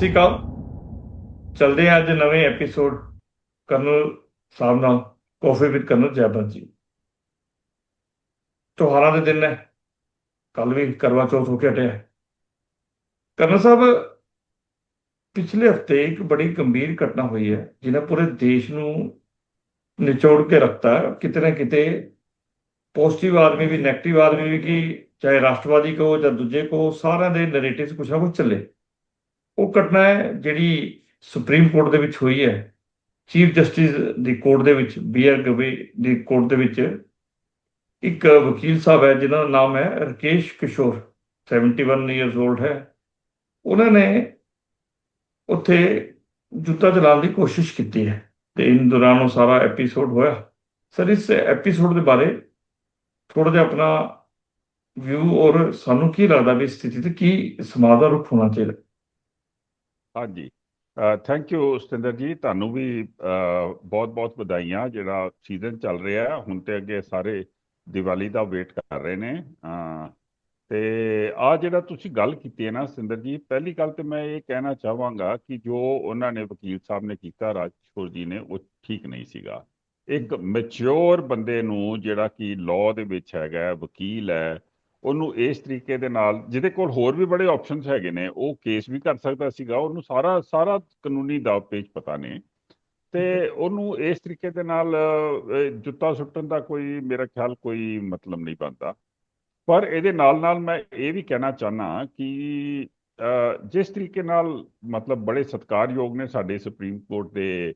ਸ਼੍ਰੀ ਅਕਾਲ। ਚਲਦੇ ਹਾਂ ਅੱਜ ਨਵੇਂ ਐਪੀਸੋਡ ਕਰਨਲ ਸਾਹਿਬ ਨਾਲ ਕਾਫੀ ਵਿਦ ਕਰਨਲ ਜੈਬਰ ਜੀ। ਤਿਉਹਾਰਾਂ ਦੇ ਦਿਨ ਹੈ। ਕੱਲ ਵੀ ਕਰਵਾ ਚੌਥ ਹੋ ਕੇ ਹਟਿਆ ਹੈ। ਕਰਨਲ ਸਾਹਿਬ, ਪਿਛਲੇ ਹਫ਼ਤੇ ਇੱਕ ਬੜੀ ਗੰਭੀਰ ਘਟਨਾ ਹੋਈ ਹੈ, ਜਿਹਨੇ ਪੂਰੇ ਦੇਸ਼ ਨੂੰ ਨਿਚੋੜ ਕੇ ਰੱਖਤਾ। ਕਿਤੇ ਨਾ ਕਿਤੇ ਪੋਜ਼ਿਟਿਵ ਆਦਮੀ ਵੀ ਨੈਗੇਟਿਵ ਆਦਮੀ ਵੀ ਕਿ, ਚਾਹੇ ਰਾਸ਼ਟਰਵਾਦੀ ਕਹੋ ਜਾਂ ਦੂਜੇ ਕੋ ਸਾਰਿਆਂ ਦੇ ਨੈਰੇਟਿਵਸ ਕੁਛ ਨਾ ਕੁਛ ਚੱਲੇ। ਉਹ ਘਟਨਾ ਹੈ ਜਿਹੜੀ ਸੁਪਰੀਮ ਕੋਰਟ ਦੇ ਵਿੱਚ ਹੋਈ ਹੈ। ਚੀਫ ਜਸਟਿਸ ਦੀ ਕੋਰਟ ਦੇ ਵਿੱਚ, ਬੀ ਆਰ ਗਵੇ ਦੀ ਕੋਰਟ ਦੇ ਵਿੱਚ ਇੱਕ ਵਕੀਲ ਸਾਹਿਬ ਹੈ, ਜਿਹਨਾਂ ਦਾ ਨਾਮ ਹੈ ਰਕੇਸ਼ ਕਿਸ਼ੋਰ 71 ਇਅਰਸ 올ਡ ਹੈ। ਉਹਨਾਂ ਨੇ ਉੱਥੇ ਜੁੱਤਾ ਚਲਾਉਣ ਦੀ ਕੋਸ਼ਿਸ਼ ਕੀਤੀ ਹੈ ਤੇ ਇਨ ਦੌਰਾਨ ਉਹ ਸਾਰਾ ਐਪੀਸੋਡ ਹੋਇਆ। ਸਰ, ਇਸ ਐਪੀਸੋਡ ਦੇ ਬਾਰੇ ਥੋੜਾ ਜਿਹਾ ਆਪਣਾ ਵਿਊ ਔਰ ਸਾਨੂੰ ਕੀ ਲੱਗਦਾ ਵੀ ਸਥਿਤੀ ਤੇ ਕੀ ਸਮਾਜ ਦਾ ਰੁਖ ਹੋਣਾ ਚਾਹੀਦਾ? ਹਾਂਜੀ। ਥੈਂਕ ਯੂ ਸਤਿੰਦਰ ਜੀ ਤੁਹਾਨੂੰ ਵੀ ਬਹੁਤ-ਬਹੁਤ ਵਧਾਈਆਂ। ਜਿਹੜਾ ਸੀਜ਼ਨ ਚੱਲ ਰਿਹਾ ਹੈ ਹੁਣ ਤੇ ਅੱਗੇ ਸਾਰੇ ਦੀਵਾਲੀ ਦਾ ਵੇਟ ਕਰ ਰਹੇ ਨੇ। ਅਹ, ਤੇ ਆ ਜਿਹੜਾ ਤੁਸੀਂ ਗੱਲ ਕੀਤੀ ਹੈ ਨਾ ਸਤਿੰਦਰ ਜੀ ਪਹਿਲੀ ਗੱਲ ਤੇ ਮੈਂ ਇਹ ਕਹਿਣਾ ਚਾਹਾਂਗਾ ਕਿ ਜੋ ਉਹਨਾਂ ਨੇ ਵਕੀਲ ਸਾਹਿਬ ਨੇ ਕੀਤਾ ਰਾਜਕੋਰ ਜੀ ਨੇ ਉਹ ਠੀਕ ਨਹੀਂ ਸੀਗਾ। ਇੱਕ ਮੈਚੁਰ ਬੰਦੇ ਨੂੰ ਜਿਹੜਾ ਕਿ ਲਾਅ ਦੇ ਵਿੱਚ ਹੈਗਾ ਵਕੀਲ ਹੈ ਉਹਨੂੰ ਇਸ ਤਰੀਕੇ ਦੇ ਨਾਲ ਜਿਹਦੇ ਕੋਲ ਹੋਰ ਵੀ ਬੜੇ ਆਪਸ਼ਨਸ ਹੈਗੇ ਨੇ ਉਹ ਕੇਸ ਵੀ ਕਰ ਸਕਦਾ ਸੀਗਾ ਉਹਨੂੰ ਸਾਰਾ ਸਾਰਾ ਕਾਨੂੰਨੀ ਦਾਅ ਪੇਚ ਪਤਾ ਨੇ। ਤੇ ਉਹਨੂੰ ਇਸ ਤਰੀਕੇ ਦੇ ਨਾਲ ਜੁੱਤਾ ਸੁੱਟਣ ਦਾ ਕੋਈ ਮੇਰਾ ਖਿਆਲ ਕੋਈ ਮਤਲਬ ਨਹੀਂ ਬਣਦਾ। ਪਰ ਇਹਦੇ ਨਾਲ ਨਾਲ ਮੈਂ ਇਹ ਵੀ ਕਹਿਣਾ ਚਾਹਨਾ ਕਿ ਜਿਸ ਤਰੀਕੇ ਨਾਲ ਮਤਲਬ ਬੜੇ ਸਤਿਕਾਰਯੋਗ ਨੇ ਸਾਡੇ ਸੁਪਰੀਮ ਕੋਰਟ ਦੇ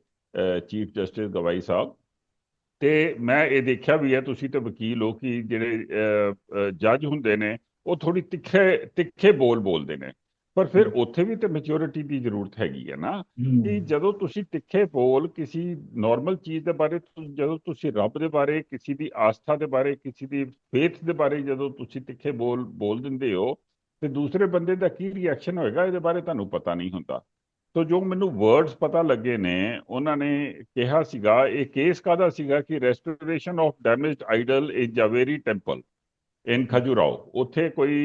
ਚੀਫ ਜਸਟਿਸ ਗਵਾਈ ਸਾਹਿਬ ਤੇ ਮੈਂ ਇਹ ਦੇਖਿਆ ਵੀ ਹੈ ਤੁਸੀਂ ਤੇ ਵਕੀਲ ਹੋ ਕਿ ਜਿਹੜੇ ਜੱਜ ਹੁੰਦੇ ਨੇ ਉਹ ਥੋੜੀ ਤਿੱਖੇ ਤਿੱਖੇ ਬੋਲ ਬੋਲਦੇ ਨੇ। ਪਰ ਫਿਰ ਉੱਥੇ ਵੀ ਤੇ ਮੈਚੁਰਿਟੀ ਦੀ ਜ਼ਰੂਰਤ ਹੈਗੀ ਹੈ ਨਾ ਕਿ ਜਦੋਂ ਤੁਸੀਂ ਤਿੱਖੇ ਬੋਲ ਕਿਸੇ ਨਾਰਮਲ ਚੀਜ਼ ਦੇ ਬਾਰੇ ਜਦੋਂ ਤੁਸੀਂ ਰੱਬ ਦੇ ਬਾਰੇ ਕਿਸੇ ਦੀ ਆਸਥਾ ਦੇ ਬਾਰੇ ਕਿਸੇ ਦੀ ਫੇਥ ਦੇ ਬਾਰੇ ਜਦੋਂ ਤੁਸੀਂ ਤਿੱਖੇ ਬੋਲ ਬੋਲ ਦਿੰਦੇ ਹੋ ਤੇ ਦੂਸਰੇ ਬੰਦੇ ਦਾ ਕੀ ਰਿਐਕਸ਼ਨ ਹੋਏਗਾ ਇਹਦੇ ਬਾਰੇ ਤੁਹਾਨੂੰ ਪਤਾ ਨਹੀਂ ਹੁੰਦਾ। ਤੋ ਜੋ ਮੈਨੂੰ ਵਰਡਸ ਪਤਾ ਲੱਗੇ ਨੇ, ਉਹਨਾਂ ਨੇ ਕਿਹਾ ਸੀਗਾ, ਇਹ ਕੇਸ ਕਾਦਾ ਸੀਗਾ ਕਿ restoration of damaged idol in Javari temple in Khajuraho ਉੱਥੇ ਕੋਈ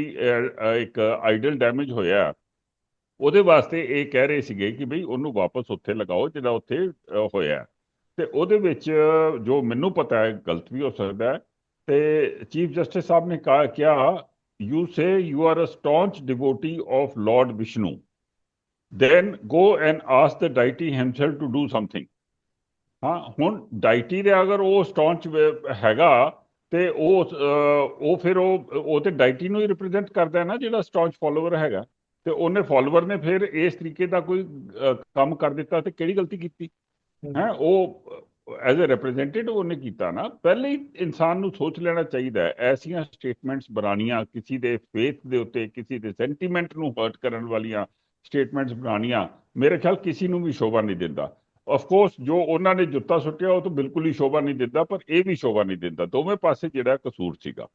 ਇੱਕ ਆਈਡਲ ਡੈਮੇਜ ਹੋਇਆ। ਉਹਦੇ ਵਾਸਤੇ ਇਹ ਕਹਿ ਰਹੇ ਸੀਗੇ ਕਿ ਭਈ ਉਹਨੂੰ ਵਾਪਸ ਉੱਥੇ ਲਗਾਓ ਜਿਹੜਾ ਉੱਥੇ ਹੋਇਆ। ਤੇ ਉਹਦੇ ਵਿੱਚ ਜੋ ਮੈਨੂੰ ਪਤਾ ਹੈ, ਗਲਤ ਵੀ ਹੋ ਸਕਦਾ ਹੈ। ਤੇ ਚੀਫ ਜਸਟਿਸ ਸਾਹਿਬ ਨੇ ਕਹਾ, ਕਿਹਾ you say you are a staunch devotee of lord Vishnu then go and ask the deity himself to do something. ਹਾਂ ਹੁਣ ਡਾਈਟੀ ਦੇ ਅਗਰ ਉਹ ਸਟੌਂਚ ਹੈਗਾ ਤੇ ਉਹ ਉਹ ਫਿਰ ਉਹ ਉਹ ਤੇ ਡਾਈਟੀ ਨੂੰ ਹੀ ਰਿਪਰੈਜ਼ੈਂਟ ਕਰਦਾ ਹੈ ਨਾ ਜਿਹੜਾ ਸਟੌਂਚ ਫਾਲੋਅਰ ਹੈਗਾ ਤੇ ਉਹਨੇ ਫਾਲੋਅਰ ਨੇ ਫਿਰ ਇਸ ਤਰੀਕੇ ਦਾ ਕੋਈ ਕੰਮ ਕਰ ਦਿੱਤਾ ਤੇ ਕਿਹੜੀ ਗਲਤੀ ਕੀਤੀ ਹੈ ਉਹ ਐਜ਼ ਅ ਰਿਪਰੈਜ਼ੈਂਟੇਟਿਵ ਉਹਨੇ ਕੀਤਾ ਨਾ ਪਹਿਲੇ ਹੀ ਇਨਸਾਨ ਨੂੰ ਸੋਚ ਲੈਣਾ ਚਾਹੀਦਾ ਹੈ ਐਸੀਆਂ ਸਟੇਟਮੈਂਟਸ ਬਣਾਉਣੀਆਂ ਕਿਸੇ ਦੇ ਫੇਥ ਦੇ ਉੱਤੇ ਕਿਸੇ ਦੇ ਸੈਂਟੀਮੈਂਟ ਨੂੰ ਹਰਟ ਕਰਨ ਵਾਲੀਆਂ ਸਟੇਟਮੈਂਟਸ ਬਣਾਉਣੀਆਂ ਮੇਰੇ ਖਿਆਲ ਕਿਸੇ ਨੂੰ ਵੀ ਸ਼ੋਭਾ ਨਹੀਂ ਦਿੰਦਾ। ਆਫ ਕੋਰਸ ਜੋ ਉਹਨਾਂ ਨੇ ਜੁੱਤਾ ਸੁੱਟਿਆ ਉਹ ਤਾਂ ਬਿਲਕੁਲ ਹੀ ਸ਼ੋਭਾ ਨਹੀਂ ਦਿੰਦਾ ਪਰ ਇਹ ਵੀ ਸ਼ੋਭਾ ਨਹੀਂ ਦਿੰਦਾ। ਦੋਵੇਂ ਪਾਸੇ ਜਿਹੜਾ ਕਸੂਰ ਸੀਗਾ।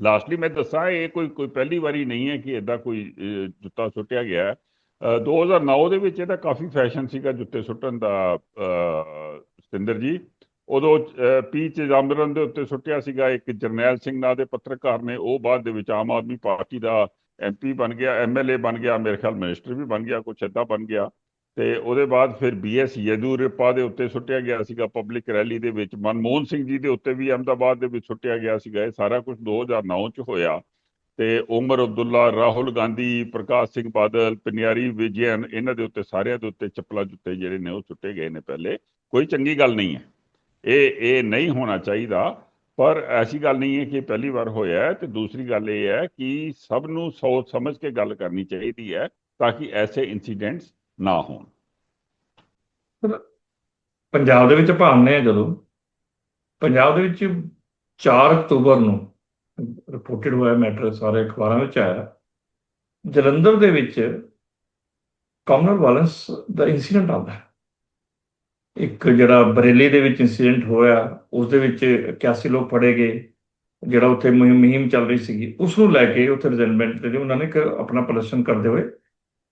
ਲਾਸਟਲੀ ਮੈਂ ਦੱਸਾਂ ਇਹ ਕੋਈ ਕੋਈ ਪਹਿਲੀ ਵਾਰੀ ਨਹੀਂ ਹੈ ਕਿ ਇਦਾਂ ਕੋਈ ਜੁੱਤਾ ਸੁੱਟਿਆ ਗਿਆ ਹੈ। ਅਹ, 2009 ਦੇ ਵਿੱਚ ਇਹਦਾ ਕਾਫੀ ਫੈਸ਼ਨ ਸੀਗਾ ਜੁੱਤੇ ਸੁੱਟਣ ਦਾ ਅਹ, ਸਤਿੰਦਰ ਜੀ। ਉਦੋਂ ਪੀ ਚਿਦੰਬਰਮ ਦੇ ਉੱਤੇ ਸੁੱਟਿਆ ਸੀਗਾ ਇੱਕ ਜਰਨੈਲ ਸਿੰਘ ਨਾਂ ਦੇ ਪੱਤਰਕਾਰ ਨੇ। ਉਹ ਬਾਅਦ ਦੇ ਵਿੱਚ ਆਮ ਆਦਮੀ ਪਾਰਟੀ ਦਾ ਐਮਪੀ ਬਣ ਗਿਆ ਐਮਐਲਏ ਬਣ ਗਿਆ, ਮੇਰੇ ਖਿਆਲ ਮਿਨਿਸਟਰ ਵੀ ਬਣ ਗਿਆ, ਕੁਛ ਏਦਾਂ ਬਣ ਗਿਆ। ਤੇ ਉਹਦੇ ਬਾਅਦ ਫਿਰ ਬੀਐਸ ਯਦੂਰਪਾ ਦੇ ਉੱਤੇ ਸੁੱਟਿਆ ਗਿਆ ਸੀਗਾ ਪਬਲਿਕ ਰੈਲੀ ਦੇ ਵਿੱਚ। ਮਨਮੋਹਨ ਸਿੰਘ ਜੀ ਦੇ ਉੱਤੇ ਵੀ ਅਹਿਮਦਾਬਾਦ ਦੇ ਵਿੱਚ ਸੁੱਟਿਆ ਗਿਆ ਸੀਗਾ। ਇਹ ਸਾਰਾ ਕੁਝ 2009 ਚ ਹੋਇਆ। ਤੇ ਉਮਰ ਅਬਦੁੱਲਾ, ਰਾਹੁਲ ਗਾਂਧੀ, ਪ੍ਰਕਾਸ਼ ਸਿੰਘ ਬਾਦਲ, ਪਿਨਿਆਰੀ ਵਿਜੈਨ ਇਹਨਾਂ ਦੇ ਉੱਤੇ ਸਾਰਿਆਂ ਦੇ ਉੱਤੇ ਚੱਪਲਾ ਜੁੱਤੇ ਜਿਹੜੇ ਨੇ ਉਹ ਸੁੱਟੇ ਗਏ ਨੇ ਪਹਿਲੇ। ਕੋਈ ਚੰਗੀ ਗੱਲ ਨਹੀਂ ਹੈ। ਇਹ ਇਹ ਨਹੀਂ ਹੋਣਾ ਚਾਹੀਦਾ। ਪਰ ਐਸੀ ਗੱਲ ਨਹੀਂ ਹੈ ਕਿ ਪਹਿਲੀ ਵਾਰ ਹੋਇਆ ਹੈ ਤੇ ਦੂਸਰੀ ਗੱਲ ਇਹ ਹੈ ਕਿ ਸਭ ਨੂੰ ਸੋਚ ਸਮਝ ਕੇ ਗੱਲ ਕਰਨੀ ਚਾਹੀਦੀ ਹੈ ਤਾਂ ਕਿ ਐਸੇ ਇਨਸੀਡੈਂਟਸ ਨਾ ਹੋਣ। ਪੰਜਾਬ ਦੇ ਵਿੱਚ ਭਾਵਨੇ ਆ ਜਦੋਂ। ਪੰਜਾਬ ਦੇ ਵਿੱਚ 4 ਅਕਤੂਬਰ ਨੂੰ ਰਿਪੋਰਟਡ ਹੋਇਆ ਮੈਟਰ ਸਾਰੇ ਅਖਬਾਰਾਂ ਵਿੱਚ ਆਇਆ। ਜਲੰਧਰ ਦੇ ਵਿੱਚ ਕਮਨਲ ਵਾਇਲੈਂਸ ਦਾ ਇਨਸੀਡੈਂਟ ਆਉਂਦਾ ਹੈ। ਇੱਕ ਜਿਹੜਾ ਬਰੇਲੀ ਦੇ ਵਿੱਚ ਇਨਸੀਡੈਂਟ ਹੋਇਆ ਉਸ ਦੇ ਵਿੱਚ 81 ਲੋਕ ਫੜੇ ਗਏ, ਜਿਹੜਾ ਉੱਥੇ ਮੁਹਿੰਮ ਚੱਲ ਰਹੀ ਸੀਗੀ ਉਸ ਨੂੰ ਲੈ ਕੇ ਉੱਥੇ ਰਿਜ਼ੈਂਟਮੈਂਟ ਦੇ ਲਈ ਉਹਨਾਂ ਨੇ ਇੱਕ ਆਪਣਾ ਪ੍ਰਦਰਸ਼ਨ ਕਰਦੇ ਹੋਏ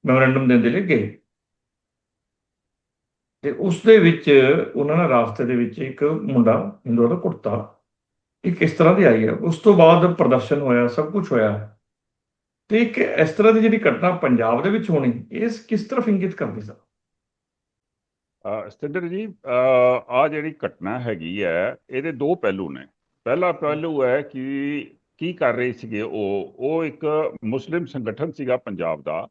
ਮੈਮੋਰੈਂਡਮ ਦੇਣ ਦੇ ਲਈ ਗਏ। ਤੇ ਉਸ ਦੇ ਵਿੱਚ ਉਹਨਾਂ ਨੇ ਰਾਸਤੇ ਦੇ ਵਿੱਚ ਇੱਕ ਮੁੰਡਾ ਹਿੰਦੂਆਂ ਦਾ ਕੁੜਤਾ, ਇੱਕ ਇਸ ਤਰ੍ਹਾਂ ਦੀ ਆਈ ਹੈ ਉਸ ਤੋਂ ਬਾਅਦ ਪ੍ਰਦਰਸ਼ਨ ਹੋਇਆ, ਸਭ ਕੁਝ ਹੋਇਆ। ਤੇ ਇੱਕ ਇਸ ਤਰ੍ਹਾਂ ਦੀ ਜਿਹੜੀ ਘਟਨਾ ਪੰਜਾਬ ਦੇ ਵਿੱਚ ਹੋਣੀ, ਇਸ ਕਿਸ ਤਰ੍ਹਾਂ ਇੰਗਿਤ ਕਰਦੀ ਸਰ? ਸਤਿੰਦਰ ਜੀ ਆ ਜਿਹੜੀ ਘਟਨਾ ਹੈਗੀ ਹੈ ਇਹਦੇ ਦੋ ਪਹਿਲੂ ਨੇ। ਪਹਿਲਾ ਪਹਿਲੂ ਹੈ ਕਿ ਕੀ ਕਰ ਰਹੇ ਸੀਗੇ ਉਹ? ਉਹ ਇੱਕ ਮੁਸਲਿਮ ਸੰਗਠਨ ਸੀਗਾ ਪੰਜਾਬ ਦਾ